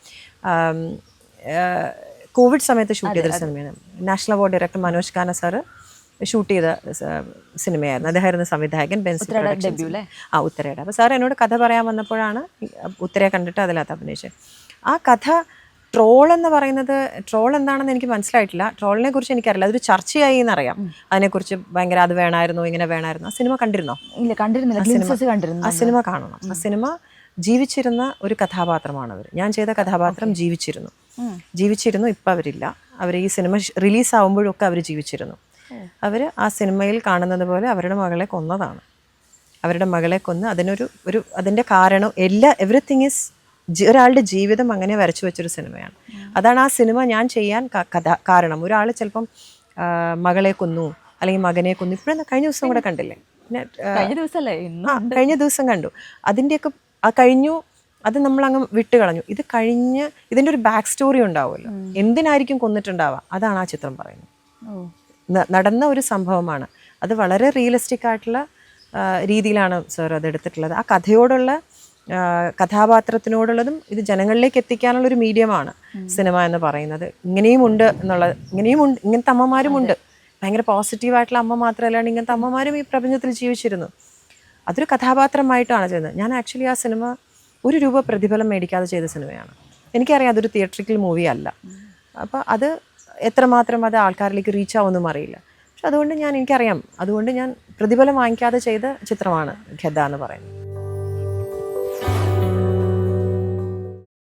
കോവിഡ് സമയത്ത് ഷൂട്ട് ചെയ്തൊരു സിനിമയാണ് national award director Manoj Kana sir shoot ചെയ്ത സിനിമയായിരുന്നു അദ്ദേഹമായിരുന്നു സംവിധായകൻ ബെൻസ്? ആ ഉത്തരയുടെ അപ്പോൾ സാർ എന്നോട് കഥ പറയാൻ വന്നപ്പോഴാണ് ഉത്തരയെ കണ്ടിട്ട് അതിനകത്ത് അഭിനയിച്ചത്. ആ കഥ ട്രോൾ എന്ന് പറയുന്നത് ട്രോൾ എന്താണെന്ന് എനിക്ക് മനസ്സിലായിട്ടില്ല. ട്രോളിനെ കുറിച്ച് എനിക്കറിയില്ല. അതൊരു ചർച്ചയായി എന്നറിയാം. അതിനെക്കുറിച്ച് ഭയങ്കര അത് വേണമായിരുന്നു ഇങ്ങനെ വേണമായിരുന്നു. ആ സിനിമ കണ്ടിരുന്നോ? ഇല്ല കണ്ടിരുന്നില്ല. ആ സിനിമ. കാണണം. ആ സിനിമ ജീവിച്ചിരുന്ന ഒരു കഥാപാത്രമാണ് അവർ ഞാൻ ചെയ്ത കഥാപാത്രം ജീവിച്ചിരുന്നു. ജീവിച്ചിരുന്നു ഇപ്പം അവരില്ല. അവർ ഈ സിനിമ റിലീസ് ആവുമ്പോഴൊക്കെ അവർ ജീവിച്ചിരുന്നു. അവർ ആ സിനിമയിൽ കാണുന്നത് പോലെ അവരുടെ മകളെ കൊന്നതാണ്. അവരുടെ മകളെ കൊന്ന് അതിനൊരു ഒരു അതിന്റെ കാരണം എല്ലാ എവറിത്തിങ് ഈസ് ഒരാളുടെ ജീവിതം അങ്ങനെ വരച്ചു വെച്ചൊരു സിനിമയാണ്. അതാണ് ആ സിനിമ ഞാൻ ചെയ്യാൻ കഥ കാരണം. ഒരാൾ ചിലപ്പം മകളെ കൊന്നു അല്ലെങ്കിൽ മകനെ കൊന്നു. ഇപ്പോഴും കഴിഞ്ഞ ദിവസം കൂടെ കണ്ടില്ലേ? പിന്നെ കഴിഞ്ഞ ദിവസമല്ലേ കഴിഞ്ഞ ദിവസം കണ്ടു. അതിന്റെയൊക്കെ ആ കഴിഞ്ഞു. അത് നമ്മൾ അങ്ങ് വിട്ട് കളഞ്ഞു. ഇത് കഴിഞ്ഞ് ഇതിന്റെ ഒരു ബാക്ക് സ്റ്റോറി ഉണ്ടാവുമല്ലോ. എന്തിനായിരിക്കും കൊന്നിട്ടുണ്ടാവുക? അതാണ് ആ ചിത്രം പറയുന്നത്. നടന്ന ഒരു സംഭവമാണ്. അത് വളരെ റിയലിസ്റ്റിക് ആയിട്ടുള്ള രീതിയിലാണ് സാർ അത് എടുത്തിട്ടുള്ളത്. ആ കഥയോടുള്ള കഥാപാത്രത്തിനോടുള്ളതും ഇത് ജനങ്ങളിലേക്ക് എത്തിക്കാനുള്ള ഒരു മീഡിയമാണ് സിനിമ എന്ന് പറയുന്നത്. ഇങ്ങനെയും ഉണ്ട് എന്നുള്ളത് ഇങ്ങനെയും ഉണ്ട് ഇങ്ങനത്തെ അമ്മമാരും ഉണ്ട്. ഭയങ്കര പോസിറ്റീവായിട്ടുള്ള അമ്മ മാത്രമല്ലാണ്ട് ഇങ്ങനത്തെ അമ്മമാരും ഈ പ്രപഞ്ചത്തിൽ ജീവിച്ചിരുന്നു. അതൊരു കഥാപാത്രമായിട്ടാണ് ചെയ്യുന്നത്. ഞാൻ ആക്ച്വലി ആ സിനിമ ഒരു രൂപ പ്രതിഫലം മേടിക്കാതെ ചെയ്ത സിനിമയാണ്. എനിക്കറിയാം അതൊരു തിയേറ്ററിക്കൽ മൂവി അല്ല. അപ്പോൾ അത് എത്രമാത്രം അത് ആൾക്കാരിലേക്ക് റീച്ച് ആവുമെന്നും അറിയില്ല. പക്ഷെ അതുകൊണ്ട് ഞാൻ എനിക്കറിയാം അതുകൊണ്ട് ഞാൻ പ്രതിഫലം വാങ്ങിക്കാതെ ചെയ്ത ചിത്രമാണ് ഖെദ്ദ എന്ന് പറയുന്നത്.